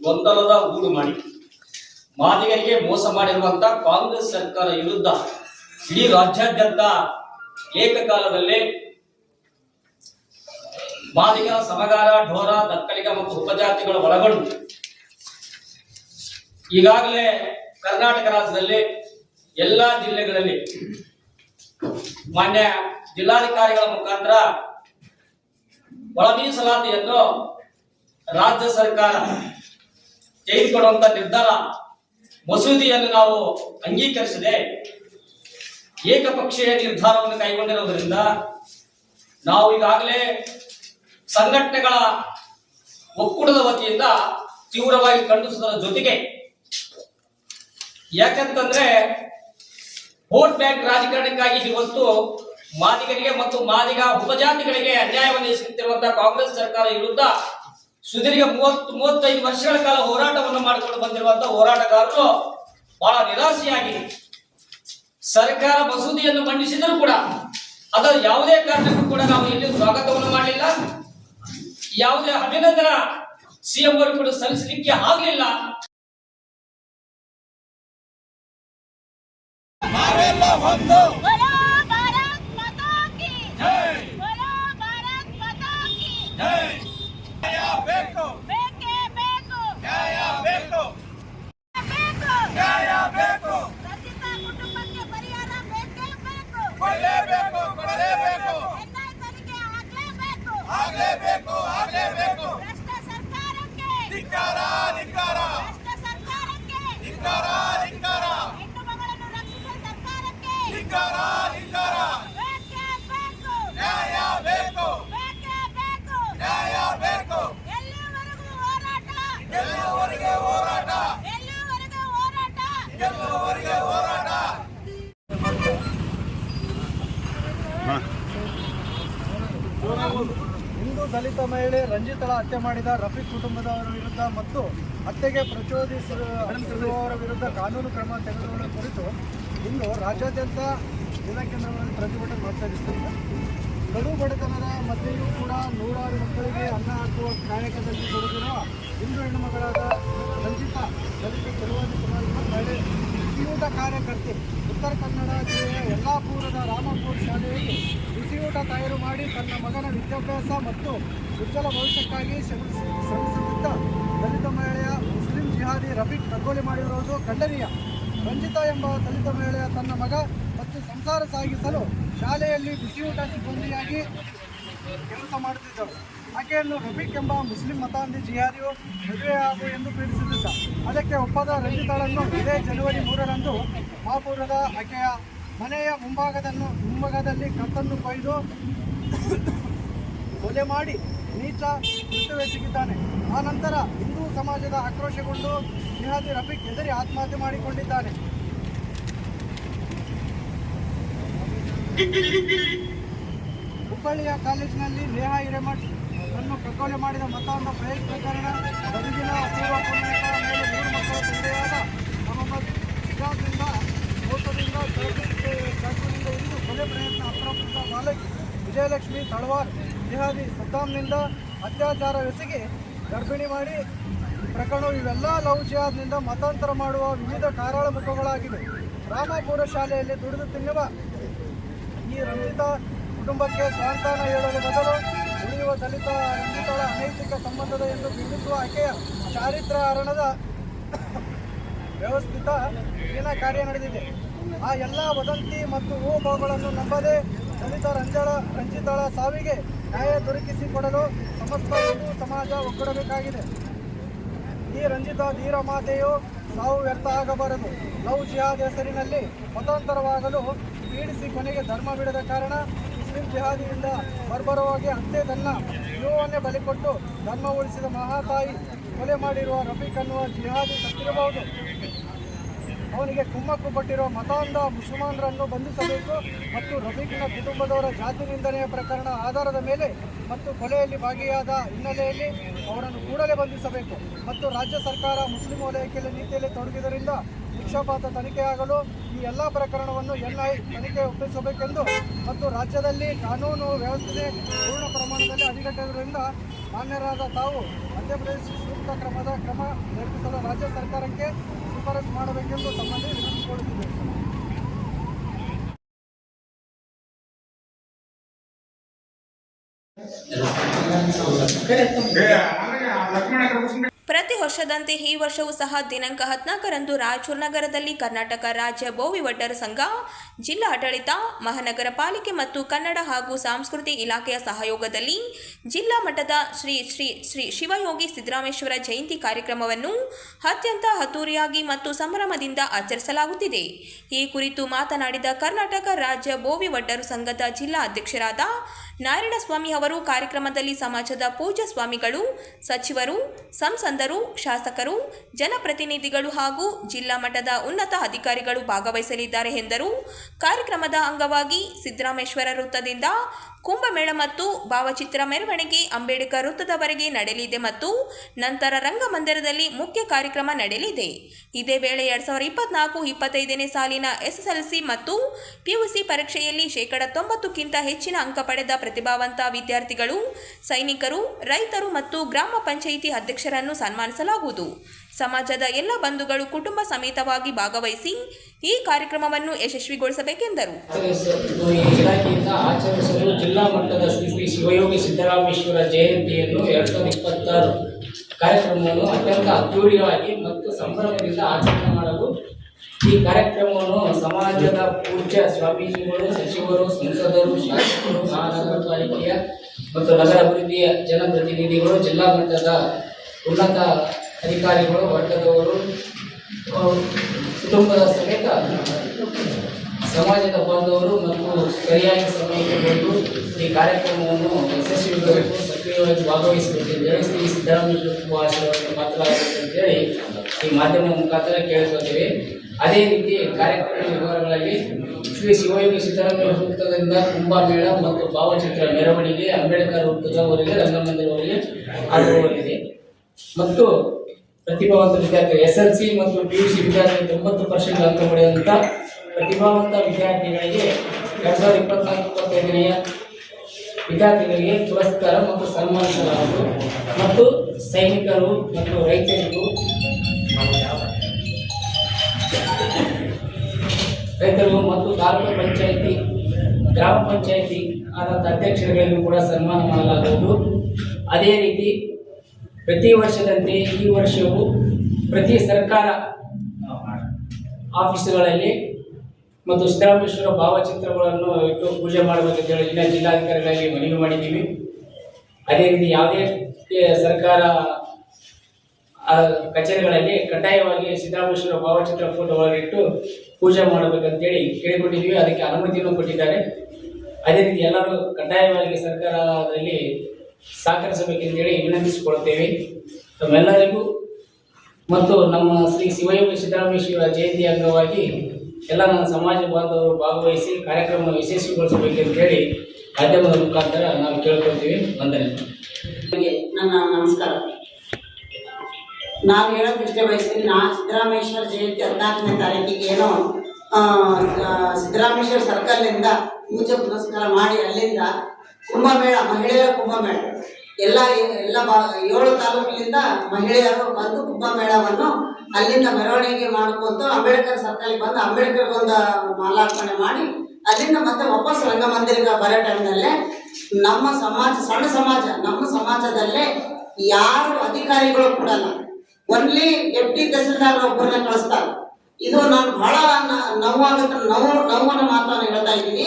ಗೊಂದಲದ ಗೂಡು ಮಾಡಿ, ಮಾದಿಗರಿಗೆ ಮೋಸ ಮಾಡಿರುವಂತಹ ಕಾಂಗ್ರೆಸ್ ಸರ್ಕಾರ ವಿರುದ್ಧ ಇಡೀ ರಾಜ್ಯಾದ್ಯಂತ ಏಕಕಾಲದಲ್ಲಿ ಮಾದಿಗ, ಸಮಗಾರ, ಢೋರ ದಕ್ಕಲಿಗ ಮತ್ತು ಉಪಜಾತಿಗಳು ಒಳಗೊಂಡು ಈಗಾಗಲೇ ಕರ್ನಾಟಕ ರಾಜ್ಯದಲ್ಲಿ ಎಲ್ಲಾ ಜಿಲ್ಲೆಗಳಲ್ಲಿ ಮಾನ್ಯ ಜಿಲ್ಲಾಧಿಕಾರಿಗಳ ಮುಖಾಂತರ ಒಳ ಮೀಸಲಾತಿಯನ್ನು ರಾಜ್ಯ ಸರ್ಕಾರ ತೆಗೆದುಕೊಡುವಂತ ನಿರ್ಧಾರ ಮಸೂದಿಯನ್ನು ನಾವು ಅಂಗೀಕರಿಸದೆ ಏಕಪಕ್ಷೀಯ ನಿರ್ಧಾರವನ್ನು ಕೈಗೊಂಡಿರುವುದರಿಂದ ನಾವು ಈಗಾಗಲೇ ಸಂಘಟನೆಗಳ ಒಕ್ಕೂಟದ ವತಿಯಿಂದ ತೀವ್ರವಾಗಿ ಖಂಡಿಸುವುದರ ಜೊತೆಗೆ ಯಾಕಂತಂದ್ರೆ ವೋಟ್ ಬ್ಯಾಂಕ್ ರಾಜಕಾರಣಕ್ಕಾಗಿ ಇವತ್ತು ಮಾದಿಗರಿಗೆ ಮತ್ತು ಮಾದಿಗ ಉಪಜಾತಿಗಳಿಗೆ ಅನ್ಯಾಯವನ್ನು ಎಸಗುತ್ತಿರುವಂತಹ ಕಾಂಗ್ರೆಸ್ ಸರ್ಕಾರ ವಿರುದ್ಧ ಸುದೀರ್ಘ ಮೂವತ್ತು, ಮೂವತ್ತೈದು ವರ್ಷಗಳ ಕಾಲ ಹೋರಾಟವನ್ನು ಮಾಡಿಕೊಂಡು ಬಂದಿರುವಂತಹ ಹೋರಾಟಗಾರರು ಬಹಳ ನಿರಾಸೆಯಾಗಿ ಸರ್ಕಾರ ಮಸೂದೆಯನ್ನು ಮಂಡಿಸಿದರೂ ಕೂಡ ಅದರ ಯಾವುದೇ ಕಾರಣಕ್ಕೂ ಕೂಡ ನಾವು ಇಲ್ಲಿ ಸ್ವಾಗತವನ್ನು ಮಾಡಲಿಲ್ಲ. ಯಾವುದೇ ಅಭಿನಂದನ ಸಿಎಂ ಅವರು ಕೂಡ ಸಲ್ಲಿಸಲಿಕ್ಕೆ ಆಗಲಿಲ್ಲ. ನಾವೆಲ್ಲ ಒಂದು ಮಹಿಳೆ ರಂಜಿತಳ ಹತ್ಯೆ ಮಾಡಿದ ರಫೀಕ್ ಕುಟುಂಬದವರ ವಿರುದ್ಧ ಮತ್ತು ಹತ್ಯೆಗೆ ಪ್ರಚೋದಿಸಿರುವವರ ವಿರುದ್ಧ ಕಾನೂನು ಕ್ರಮ ತೆಗೆದುಕೊಳ್ಳುವ ಕುರಿತು ಇಂದು ರಾಜ್ಯಾದ್ಯಂತ ಜಿಲ್ಲಾ ಕೇಂದ್ರಗಳಲ್ಲಿ ಪ್ರತಿಭಟನೆ ಮಾಡ್ತಾ ಇದ್ದೀವಿ. ಕಡು ಬಡತನದ ಮಧ್ಯೆಯೂ ಕೂಡ ನೂರಾರು ಮಕ್ಕಳಿಗೆ ಅನ್ನ ಹಾಕುವ ಕಾಯಕದಲ್ಲಿ ತೊಡಗಿರುವ ಹಿಂದೂ ಹೆಣ್ಣುಮಗಳಾದ ರಂಜಿತ ದಲಿತ ಚಳುವಳಿ ಸಮಾಜದ ಮಹಿಳೆ ಬಿಸಿಯೂಟ ಕಾರ್ಯಕರ್ತೆ, ಉತ್ತರ ಕನ್ನಡ ಜಿಲ್ಲೆಯ ಯಲ್ಲಾಪುರದ ರಾಮಪುರ ಶಾಲೆಯಲ್ಲಿ ಬಿಸಿಯೂಟ ತಯಾರು ಮಾಡಿ ತನ್ನ ಮಗನ ವಿದ್ಯಾಭ್ಯಾಸ ಮತ್ತು ಉಜ್ವಲ ಭವಿಷ್ಯಕ್ಕಾಗಿ ಶ್ರಮಿಸಿ ಶ್ರಮಿಸುತ್ತಿದ್ದ ದಲಿತ ಮಹಿಳೆಯ ಮುಸ್ಲಿಂ ಜಿಹಾದಿ ರಫೀಕ್ ಕಗ್ಗೊಲೆ ಮಾಡಿರುವುದು ಖಂಡನೀಯ. ರಂಜಿತಾ ಎಂಬ ದಲಿತ ಮಹಿಳೆಯ ತನ್ನ ಮಗ ಮತ್ತು ಸಂಸಾರ ಸಾಗಿಸಲು ಶಾಲೆಯಲ್ಲಿ ಬಿಸಿಯೂಟ ಸಿಬ್ಬಂದಿಯಾಗಿ ಕೆಲಸ ಮಾಡುತ್ತಿದ್ದರು ಆಕೆಯನ್ನು ರಫೀಕ್ ಎಂಬ ಮುಸ್ಲಿಂ ಮತಾಂಧಿ ಜಿಹಾದಿಯು ಮದುವೆಯಾಗು ಎಂದು ಪೀಡಿಸುತ್ತಿದ್ದ ಅದಕ್ಕೆ ಒಪ್ಪದ ರಂಜಿತಾಳನ್ನು ಇದೇ ಜನವರಿ ಮೂರರಂದು ಮಹಾಪುರದ ಆಕೆಯ ಮನೆಯ ಮುಂಭಾಗದನ್ನು ಮುಂಭಾಗದಲ್ಲಿ ಕತ್ತನ್ನು ಕೊಯ್ದು ಕೊಲೆ ಮಾಡಿ ನೀಚ ಕೃತ್ಯವೆಸಗಿದ್ದಾನೆ ಆ ನಂತರ ಹಿಂದೂ ಸಮಾಜದ ಆಕ್ರೋಶಗೊಂಡು ಜಿಹಾದಿ ರಫೀಕ್ ಹೆದರಿ ಆತ್ಮಹತ್ಯೆ ಮಾಡಿಕೊಂಡಿದ್ದಾನೆ. ಹುಬ್ಬಳ್ಳಿಯ ಕಾಲೇಜಿನಲ್ಲಿ ನೇಹಾ ಹಿರೇಮಠ್ ಅನ್ನು ಪ್ರಕೋಲೆ ಮಾಡಿದ ಮತಾಂಧ ಪ್ರಯತ್ನ ಪ್ರಕರಣ ಬದುಕಿನ ಅಪೂರ್ವ ಪುಣ್ಯಕ ಮೇಲೆ ಮೂರು ಮಕ್ಕಳ ತಂದೆಯಾದ ಮೊಹಮ್ಮದ್ ಮೋಸದಿಂದ ಕೊಲೆ ಪ್ರಯತ್ನ ಅಪ್ರಾಪ್ತ ಬಾಲಕ್ ವಿಜಯಲಕ್ಷ್ಮಿ ತಳವಾರ್ ಜಿಹಾದಿ ಸದ್ದಾಂನಿಂದ ಅತ್ಯಾಚಾರವೆಸಗಿ ಗರ್ಭಿಣಿ ಮಾಡಿ. ಪ್ರಕರಣವು ಇವೆಲ್ಲ ಲವ್ ಜಿಹಾದ್ನಿಂದ ಮತಾಂತರ ಮಾಡುವ ವಿವಿಧ ಕಾರಾಳ ಮುಖಗಳಾಗಿವೆ ರಾಮಪುರ ಶಾಲೆಯಲ್ಲಿ ದುಡಿದು ತಿನ್ನುವ ಈ ರಂಜಿತ ಕುಟುಂಬಕ್ಕೆ ಸಾಂತ್ವನ ಹೇಳಲು ಬದಲು ಉಳಿಯುವ ದಲಿತ ರಂಜಿತಳ ಅನೈತಿಕ ಸಂಬಂಧದ ಎಂದು ಬಿಂಬಿಸುವ ಆಕೆಯ ಚಾರಿತ್ರ ಹರಣದ ವ್ಯವಸ್ಥಿತ ಏನ ಕಾರ್ಯ ನಡೆದಿದೆ. ಆ ಎಲ್ಲ ವದಂತಿ ಮತ್ತು ಊಹಗಳನ್ನು ನಂಬದೆ ದಲಿತ ರಂಜಳ ರಂಜಿತಾಳ ಸಾವಿಗೆ ನ್ಯಾಯ ದೊರಕಿಸಿಕೊಡಲು ಸಮಸ್ತ ಹಿಂದೂ ಸಮಾಜ ಒಗ್ಗೂಡಬೇಕಾಗಿದೆ. ಈ ರಂಜಿತ ಧೀರ ಮಾತೆಯು ಸಾವು ವ್ಯರ್ಥ ಆಗಬಾರದು. ಲವ್ ಜಿಹಾದ್ ಹೆಸರಿನಲ್ಲಿ ಮತಾಂತರವಾಗಲು ಪೀಡಿಸಿ ಕೊನೆಗೆ ಧರ್ಮ ಬಿಡದ ಕಾರಣ ಮುಸ್ಲಿಂ ಜಿಹಾದಿಯಿಂದ ಬರ್ಬರವಾಗಿ ಅಂತೆ ತನ್ನ ಜೀವವನ್ನೇ ಬಲಿಕೊಟ್ಟು ಧರ್ಮ ಉಳಿಸಿದ ಮಹಾತಾಯಿ ಕೊಲೆ ಮಾಡಿರುವ ರಫೀಕ್ ಅನ್ನುವ ಜಿಹಾದಿ ಸತ್ತಿರಬಹುದು. ಅವನಿಗೆ ಕುಮ್ಮಕ್ಕು ಕೊಟ್ಟಿರೋ ಮತಾಂಧ ಮುಸಲ್ಮಾನರನ್ನು ಬಂಧಿಸಬೇಕು ಮತ್ತು ರಫೀಕ್ನ ಕುಟುಂಬದವರ ಜಾತಿ ನಿಂದನೆಯ ಪ್ರಕರಣ ಆಧಾರದ ಮೇಲೆ ಮತ್ತು ಕೊಲೆಯಲ್ಲಿ ಭಾಗಿಯಾದ ಹಿನ್ನೆಲೆಯಲ್ಲಿ ಅವರನ್ನು ಕೂಡಲೇ ಬಂಧಿಸಬೇಕು. ಮತ್ತು ರಾಜ್ಯ ಸರ್ಕಾರ ಮುಸ್ಲಿಂ ವಲಯಕ್ಕೆ ನೀತಿಯಲ್ಲಿ ತೊಡಗಿದ್ದರಿಂದ ಪಕ್ಷಪಾತ ತನಿಖೆಯಾಗಲು ಈ ಎಲ್ಲ ಪ್ರಕರಣವನ್ನು ಎನ್ಐ ತನಿಖೆ ಒಪ್ಪಿಸಬೇಕೆಂದು ಮತ್ತು ರಾಜ್ಯದಲ್ಲಿ ಕಾನೂನು ವ್ಯವಸ್ಥೆ ಪೂರ್ಣ ಪ್ರಮಾಣದಲ್ಲಿ ಅಡಿಗಟ್ಟಿರುವುದರಿಂದ ಮಾನ್ಯರಾದ ತಾವು ಮಧ್ಯಪ್ರದೇಶ ಸೂಕ್ತ ಕ್ರಮದ ಕ್ರಮ ನಿರ್ಮಿಸಲು ರಾಜ್ಯ ಸರ್ಕಾರಕ್ಕೆ ಶಿಫಾರಸು ಮಾಡಬೇಕೆಂದು ತಮ್ಮಲ್ಲಿ ವಿನಂತಿಸಿಕೊಳ್ಳುತ್ತಿದ್ದೇವೆ ಪ್ರತಿ ವರ್ಷದಂತೆ ಈ ವರ್ಷವೂ ಸಹ ದಿನಾಂಕ ಹದಿನಾಲ್ಕರಂದು ರಾಯಚೂರು ನಗರದಲ್ಲಿ ಕರ್ನಾಟಕ ರಾಜ್ಯ ಬೋವಿ ವಡ್ಡರ ಸಂಘ ಜಿಲ್ಲಾ ಆಡಳಿತ ಮಹಾನಗರ ಪಾಲಿಕೆ ಮತ್ತು ಕನ್ನಡ ಹಾಗೂ ಸಾಂಸ್ಕೃತಿ ಇಲಾಖೆಯ ಸಹಯೋಗದಲ್ಲಿ ಜಿಲ್ಲಾ ಮಟ್ಟದ ಶ್ರೀ ಶ್ರೀ ಶ್ರೀ ಶಿವಯೋಗಿ ಸಿದ್ದರಾಮೇಶ್ವರ ಜಯಂತಿ ಕಾರ್ಯಕ್ರಮವನ್ನು ಅತ್ಯಂತ ಹತ್ತೂರಿಯಾಗಿ ಮತ್ತು ಸಂಭ್ರಮದಿಂದ ಆಚರಿಸಲಾಗುತ್ತಿದೆ. ಈ ಕುರಿತು ಮಾತನಾಡಿದ ಕರ್ನಾಟಕ ರಾಜ್ಯ ಬೋವಿ ವಡ್ಡರು ಸಂಘದ ಜಿಲ್ಲಾ ಅಧ್ಯಕ್ಷರಾದ ನಾರಾಯಣಸ್ವಾಮಿ ಅವರು ಕಾರ್ಯಕ್ರಮದಲ್ಲಿ ಸಮಾಜದ ಪೂಜ್ಯ ಸ್ವಾಮಿಗಳು, ಸಚಿವರು, ಸಂಸದರು, ಶಾಸಕರು, ಜನಪ್ರತಿನಿಧಿಗಳು ಹಾಗೂ ಜಿಲ್ಲಾ ಮಟ್ಟದ ಉನ್ನತ ಅಧಿಕಾರಿಗಳು ಭಾಗವಹಿಸಲಿದ್ದಾರೆ ಎಂದರು. ಕಾರ್ಯಕ್ರಮದ ಅಂಗವಾಗಿ ಸಿದ್ದರಾಮೇಶ್ವರ ವೃತ್ತದಿಂದ ಕುಂಭಮೇಳ ಮತ್ತು ಭಾವಚಿತ್ರ ಮೆರವಣಿಗೆ ಅಂಬೇಡ್ಕರ್ ವೃತ್ತದವರೆಗೆ ನಡೆಯಲಿದೆ ಮತ್ತು ನಂತರ ರಂಗಮಂದಿರದಲ್ಲಿ ಮುಖ್ಯ ಕಾರ್ಯಕ್ರಮ ನಡೆಯಲಿದೆ. ಇದೇ ವೇಳೆ ಎರಡ್ ಸಾವಿರದ ಇಪ್ಪತ್ನಾಲ್ಕು ಇಪ್ಪತ್ತೈದನೇ ಸಾಲಿನ ಎಸ್ಎಸ್ಎಲ್ಸಿ ಮತ್ತು ಪಿಯುಸಿ ಪರೀಕ್ಷೆಯಲ್ಲಿ ಶೇಕಡ ತೊಂಬತ್ತಕ್ಕಿಂತ ಹೆಚ್ಚಿನ ಅಂಕ ಪಡೆದ ಪ್ರತಿಭಾವಂತ ವಿದ್ಯಾರ್ಥಿಗಳು, ಸೈನಿಕರು, ರೈತರು ಮತ್ತು ಗ್ರಾಮ ಪಂಚಾಯಿತಿ ಅಧ್ಯಕ್ಷರನ್ನು ಸನ್ಮಾನಿಸಲಾಗುವುದು. ಸಮಾಜದ ಎಲ್ಲ ಬಂಧುಗಳು ಕುಟುಂಬ ಸಮೇತವಾಗಿ ಭಾಗವಹಿಸಿ ಈ ಕಾರ್ಯಕ್ರಮವನ್ನು ಯಶಸ್ವಿಗೊಳಿಸಬೇಕೆಂದರು. ಆಚರಿಸಲು ಜಿಲ್ಲಾ ಮಟ್ಟದ ಶ್ರೀ ಶ್ರೀ ಸಿದ್ದರಾಮೇಶ್ವರ ಜಯಂತಿಯನ್ನು ಎರಡ್ ಸಾವಿರದ ಇಪ್ಪತ್ತಾರು ಕಾರ್ಯಕ್ರಮವನ್ನು ಅತ್ಯಂತ ಅದ್ದೂರಿಯಾಗಿ ಮತ್ತು ಸಂಭ್ರಮದಿಂದ ಆಚರಣೆ ಮಾಡಲು ಈ ಕಾರ್ಯಕ್ರಮವನ್ನು ಸಮಾಜದ ಪೂಜ್ಯ ಸ್ವಾಮೀಜಿಗಳು, ಸಚಿವರು, ಸಂಸದರು, ಶಾಸಕರು ಮಹಾನಗರ ಪಾಲಿಕೆಯ ಮತ್ತು ನಗರ ಅಭಿವೃದ್ಧಿಯ ಜನಪ್ರತಿನಿಧಿಗಳು, ಜಿಲ್ಲಾ ಮಟ್ಟದ ಉನ್ನತ ಅಧಿಕಾರಿಗಳು, ವರ್ಗದವರು ಕುಟುಂಬದ ಸಮೇತ ಸಮಾಜದ ಬಾಂಧವರು ಮತ್ತು ಸರಿಯಾಗಿ ಸಮಯಕ್ಕೆ ಬಂದು ಈ ಕಾರ್ಯಕ್ರಮವನ್ನು ಯಶಸ್ವಿಗೊಳಿಸಬೇಕು, ಸಕ್ರಿಯವಾಗಿ ಭಾಗವಹಿಸಬೇಕು ಎಂದು ಹೇಳಿ ಶ್ರೀ ಸಿದ್ದರಾಮಯ್ಯ ಆಶೀರ್ವಾದ ಮಾತನಾಡಬೇಕು ಅಂತ ಅಂತೇಳಿ ಈ ಮಾಧ್ಯಮ ಮುಖಾಂತರ ಕೇಳಿಕೊಳ್ತೇವೆ. ಅದೇ ರೀತಿ ಕಾರ್ಯಕ್ರಮ ವಿವರಗಳಲ್ಲಿ ಶ್ರೀ ಶಿವಯೋಗಿ ಸಿದ್ದರಾಮಯ್ಯ ವೃತ್ತದಿಂದ ಕುಂಭಮೇಳ ಮತ್ತು ಭಾವಚಿತ್ರ ಮೆರವಣಿಗೆ, ಅಂಬೇಡ್ಕರ್ ವೃತ್ತದವರೆಗೆ ರಂಗಮಂದಿರವರೆಗೆ ಆಗಿದೆ ಮತ್ತು ಪ್ರತಿಭಾವಂತ ವಿದ್ಯಾರ್ಥಿ ಎಸ್ ಎಲ್ ಸಿ ಮತ್ತು ಪಿ ಯು ಸಿ ವಿದ್ಯಾರ್ಥಿಗಳು ತೊಂಬತ್ತು ಪರ್ಸೆಂಟ್ ಅಂಕ ಪಡೆಯುವಂಥ ಪ್ರತಿಭಾವಂತ ವಿದ್ಯಾರ್ಥಿಗಳಿಗೆ ಎರಡು ಸಾವಿರದ ಇಪ್ಪತ್ನಾಲ್ಕು ಇಪ್ಪತ್ತೈದನೆಯ ವಿದ್ಯಾರ್ಥಿಗಳಿಗೆ ಪುರಸ್ಕಾರ ಮತ್ತು ಸನ್ಮಾನಿಸಲಾಗುವುದು ಮತ್ತು ಸೈನಿಕರು ಮತ್ತು ರೈತರಿಗೂ ರೈತರು ಮತ್ತು ತಾಲೂಕು ಪಂಚಾಯಿತಿ, ಗ್ರಾಮ ಪಂಚಾಯಿತಿ ಆದಂಥ ಅಧ್ಯಕ್ಷರುಗಳಿಗೂ ಕೂಡ ಸನ್ಮಾನ ಮಾಡಲಾಗುವುದು. ಅದೇ ರೀತಿ ಪ್ರತಿ ವರ್ಷದಂತೆ ಈ ವರ್ಷವೂ ಪ್ರತಿ ಸರ್ಕಾರ ಆಫೀಸುಗಳಲ್ಲಿ ಮತ್ತು ಸಿದ್ದರಾಮೇಶ್ವರ ಭಾವಚಿತ್ರಗಳನ್ನು ಇಟ್ಟು ಪೂಜೆ ಮಾಡಬೇಕಂತ ಹೇಳಿ ಇಲ್ಲಿನ ಜಿಲ್ಲಾಧಿಕಾರಿಗಳಲ್ಲಿ ಮನವಿ ಮಾಡಿದ್ದೀವಿ. ಅದೇ ರೀತಿ ಯಾವುದೇ ಸರ್ಕಾರ ಕಚೇರಿಗಳಲ್ಲಿ ಕಡ್ಡಾಯವಾಗಿ ಸಿದ್ದರಾಮೇಶ್ವರ ಭಾವಚಿತ್ರ ಫೋಟೋಗಳಿಟ್ಟು ಪೂಜೆ ಮಾಡಬೇಕಂತೇಳಿ ಕೇಳಿಕೊಂಡಿದ್ದೀವಿ. ಅದಕ್ಕೆ ಅನುಮತಿಯನ್ನು ಕೊಟ್ಟಿದ್ದಾರೆ. ಅದೇ ರೀತಿ ಎಲ್ಲರೂ ಕಡ್ಡಾಯವಾಗಿ ಸರ್ಕಾರದಲ್ಲಿ ಸಹಕರಿಸಬೇಕೆಂತೇಳಿ ವಿನಂತಿಸಿಕೊಳ್ತೇವೆ. ತಮ್ಮೆಲ್ಲರಿಗೂ ಮತ್ತು ನಮ್ಮ ಶ್ರೀ ಶಿವಯೋಗಿ ಸಿದ್ದರಾಮೇಶ್ವರ ಜಯಂತಿ ಅಂಗವಾಗಿ ಎಲ್ಲ ನನ್ನ ಸಮಾಜ ಬಾಂಧವರು ಭಾಗವಹಿಸಿ ಕಾರ್ಯಕ್ರಮ ಹೇಳಿ ಮಾಧ್ಯಮದ ಮುಖಾಂತರ ನಾವು ಕೇಳ್ಕೊಳ್ತೀವಿ. ವಂದನೆ. ನನ್ನ ನಮಸ್ಕಾರ. ನಾವು ಹೇಳೋ ಇಷ್ಟ ಬಯಸ್ತೀನಿ, ನಾ ಸಿದ್ದರಾಮೇಶ್ವರ ಜಯಂತಿ ಹದಿನಾಲ್ಕನೇ ತಾರೀಕಿಗೆ ಏನೋ ಸಿದ್ದರಾಮೇಶ್ವರ ಸರ್ಕಲ್ನಿಂದ ಪೂಜೆ ಪುರಸ್ಕಾರ ಮಾಡಿ ಅಲ್ಲಿಂದ ಕುಂಭಮೇಳ, ಮಹಿಳೆಯರ ಕುಂಭಮೇಳ. ಎಲ್ಲ ಎಲ್ಲ ಬಾ, ಏಳು ತಾಲೂಕಿನಿಂದ ಮಹಿಳೆಯರು ಬಂದು ಕುಂಭಮೇಳವನ್ನು ಅಲ್ಲಿಂದ ಮೆರವಣಿಗೆ ಮಾಡ್ಕೊಂಡು ಅಂಬೇಡ್ಕರ್ ಸರ್ಕಲ್ಗೆ ಬಂದು ಅಂಬೇಡ್ಕರ್ ಒಂದು ಮಾಲಾರ್ಪಣೆ ಮಾಡಿ, ಅಲ್ಲಿಂದ ಮತ್ತೆ ವಾಪಸ್ ರಂಗಮಂದಿರಕ್ಕೆ ಬರೋ ನಮ್ಮ ಸಮಾಜ, ಸಣ್ಣ ಸಮಾಜ, ನಮ್ಮ ಸಮಾಜದಲ್ಲೇ ಯಾರು ಅಧಿಕಾರಿಗಳು ಕೊಡಲ್ಲ ಒನ್ಲಿ ಡೆಪ್ಟಿ ತಹಸೀಲ್ದಾರ್ ಒಬ್ಬರನ್ನ ಕಳಿಸ್ತಾರೆ. ಇದು ನಾನು ಬಹಳ ನೋವಾಗುತ್ತೆ, ನೋವು, ನೋವನ್ನ ಮಾತನ್ನು ಹೇಳ್ತಾ ಇದ್ದೀನಿ.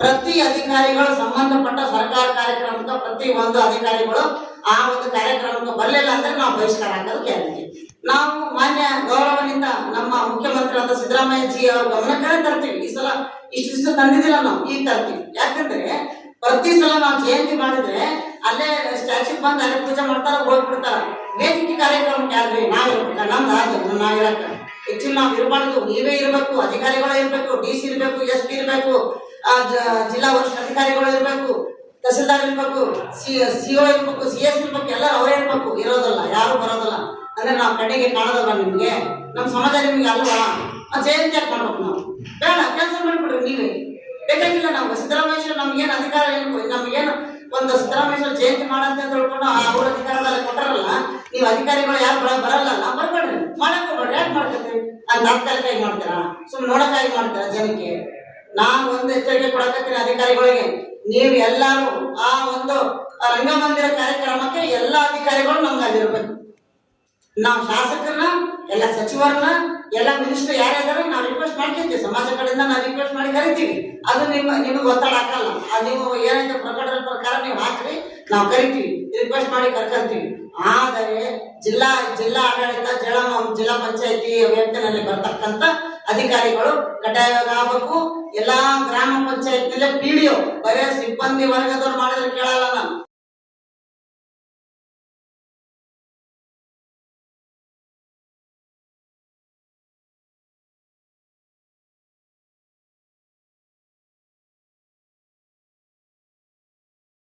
ಪ್ರತಿ ಅಧಿಕಾರಿಗಳು, ಸಂಬಂಧಪಟ್ಟ ಸರ್ಕಾರ ಕಾರ್ಯಕ್ರಮದ ಪ್ರತಿ ಒಂದು ಅಧಿಕಾರಿಗಳು ಆ ಒಂದು ಕಾರ್ಯಕ್ರಮಕ್ಕೆ ಬರಲಿಲ್ಲ ಅಂದ್ರೆ ನಾವು ಬಹಿಷ್ಕಾರ ಹಾಕೋದು ಕೇಳ್ತೀವಿ ನಾವು ಮಾನ್ಯ ಗೌರವನಿಂದ ನಮ್ಮ ಮುಖ್ಯಮಂತ್ರಿ ಆದ ಸಿದ್ದರಾಮಯ್ಯ ಜಿ ಅವ್ರ ಗಮನಕ್ಕೆ ತರ್ತೀವಿ. ಈ ಸಲ ಇಷ್ಟು ದಿವಸ ತಂದಿದ್ದಿಲ್ಲ ನಾವು, ಈಗ ತರ್ತೀವಿ. ಯಾಕಂದ್ರೆ ಪ್ರತಿ ಸಲ ನಾವು ಜಯಂತಿ ಮಾಡಿದ್ರೆ ಅಲ್ಲೇ ಸ್ಟ್ಯಾಚ್ಯೂ ಬಂದು ಅಲ್ಲೇ ಪೂಜೆ ಮಾಡ್ತಾರ ಹೋಗ್ಬಿಡ್ತಾರ. ವೇದಿಕೆ ಕಾರ್ಯಕ್ರಮಕ್ಕೆ ಯಾರ್ರಿ ನಾವ್ ಇರ್ಬೇಕ, ನಮ್ದು ಆಗ ಹೆಚ್ಚಿನ ನಾವ್ ಇರಬಾರ್ದು. ನೀವೇ ಇರ್ಬೇಕು, ಅಧಿಕಾರಿಗಳೇ ಇರ್ಬೇಕು, ಡಿ ಸಿ ಇರ್ಬೇಕು, ಎಸ್ ಪಿ ಇರ್ಬೇಕು. ಆ, ಜಿಲ್ಲಾ ವರಿಷ್ಠ ಅಧಿಕಾರಿಗಳು ಇರಬೇಕು ತಹಸೀಲ್ದಾರ್ ಇರ್ಬೇಕು ಸಿ ಸಿ ಒ ಇರ್ಬೇಕು ಸಿ ಎಸ್ ಇರ್ಬೇಕು ಎಲ್ಲರೂ ಅವರೇ ಇರ್ಬೇಕು ಇರೋದಲ್ಲ ಯಾರು ಬರೋದಲ್ಲ. ಅಂದ್ರೆ ನಾವು ಕಡೆಗೆ ಕಾಣೋದಲ್ಲ ನಿಮ್ಗೆ? ನಮ್ಮ ಸಮಾಜ ನಿಮ್ಗೆ ಅಲ್ವಾ? ಆ ಜಯಂತಿ ಯಾಕೆ ನಾವು? ಬೇಡ ಕೆಲಸ ಮಾಡಿಬಿಡ್ರಿ ನೀವೇ. ಬೇಕಾಗಿಲ್ಲ ನಾವು ಸಿದ್ದರಾಮೇಶ್ವರ ನಮ್ಗೇನು ಅಧಿಕಾರ ಏನು ನಮ್ಗೇನು ಒಂದು ಸಿದ್ದರಾಮೇಶ್ವರ ಜಯಂತಿ ಮಾಡಂತ ತಿಳ್ಕೊಂಡು ಅವ್ರ ಅಧಿಕಾರದಲ್ಲಿ ಕೊಟ್ಟಾರಲ್ಲ ನೀವು ಅಧಿಕಾರಿಗಳು ಯಾರು ಬರ ಬರಲ್ಲ ನಾವು ಬರ್ಬೇಡ್ರಿ. ಮಾಡಕ್ ಹೋಗ್ಬೇಡ್ರಿ ಯಾಕೆ ಮಾಡ್ಕೊತೀವಿ ಅದು ತಾತ್ಕಾಲಿಕವಾಗಿ ಮಾಡ್ತೀರಾ? ಸುಮ್ಮನೆ ನೋಡಕ್ಕಾಗಿ ಮಾಡ್ತೀರಾ ಜನಕ್ಕೆ? ನಾನು ಒಂದು ಎಚ್ಚರಿಕೆ ಕೊಡಕತ್ತೀನಿ ಅಧಿಕಾರಿಗಳಿಗೆ. ನೀವು ಎಲ್ಲರೂ ಆ ಒಂದು ರಂಗಮಂದಿರ ಕಾರ್ಯಕ್ರಮಕ್ಕೆ ಎಲ್ಲ ಅಧಿಕಾರಿಗಳು ನಮ್ಗೆ ಅಲ್ಲಿರ್ಬೇಕು. ನಾವು ಶಾಸಕರನ್ನ, ಎಲ್ಲ ಸಚಿವರನ್ನ, ಎಲ್ಲ ಮಿನಿಸ್ಟರ್ ಯಾರ್ಯಾರ ನಾವು ರಿಕ್ವೆಸ್ಟ್ ಮಾಡ್ಕೊಂತೀವಿ. ಸಮಾಜ ಕಡೆಯಿಂದ ನಾವು ರಿಕ್ವೆಸ್ಟ್ ಮಾಡಿ ಕರಿತೀವಿ. ಅದು ನಿಮ್ಮ, ನಿಮಗೆ ಒತ್ತಡ ಹಾಕಲ್ಲ. ಅದು ನೀವು ಏನೈತೆ ಪ್ರಕಟಣೆ ಪ್ರಕಾರ ನೀವು ಹಾಕ್ರಿ, ನಾವು ಕರಿತೀವಿ. ರಿಕ್ವೆಸ್ಟ್ ಮಾಡಿ ಕರ್ಕೊಂತೀವಿ. ಆದರೆ ಜಿಲ್ಲಾ ಜಿಲ್ಲಾ ಆಡಳಿತ ಜಿಲ್ಲಾ ಜಿಲ್ಲಾ ಪಂಚಾಯತಿ ವ್ಯಾಪ್ತಿನಲ್ಲಿ ಬರ್ತಕ್ಕಂಥ ಅಧಿಕಾರಿಗಳು ಕಡ್ಡಾಯವಾಗಿ ಆಗ್ಬೇಕು ಎಲ್ಲಾ ಗ್ರಾಮ ಪಂಚಾಯತ್ನಲ್ಲೇ ಪಿ ಡಿ ಒ, ಬರೇ ಸಿಬ್ಬಂದಿ ವರ್ಗದವ್ರು ಮಾಡಿದ್ರೆ ಕೇಳಲ್ಲ ನಾವು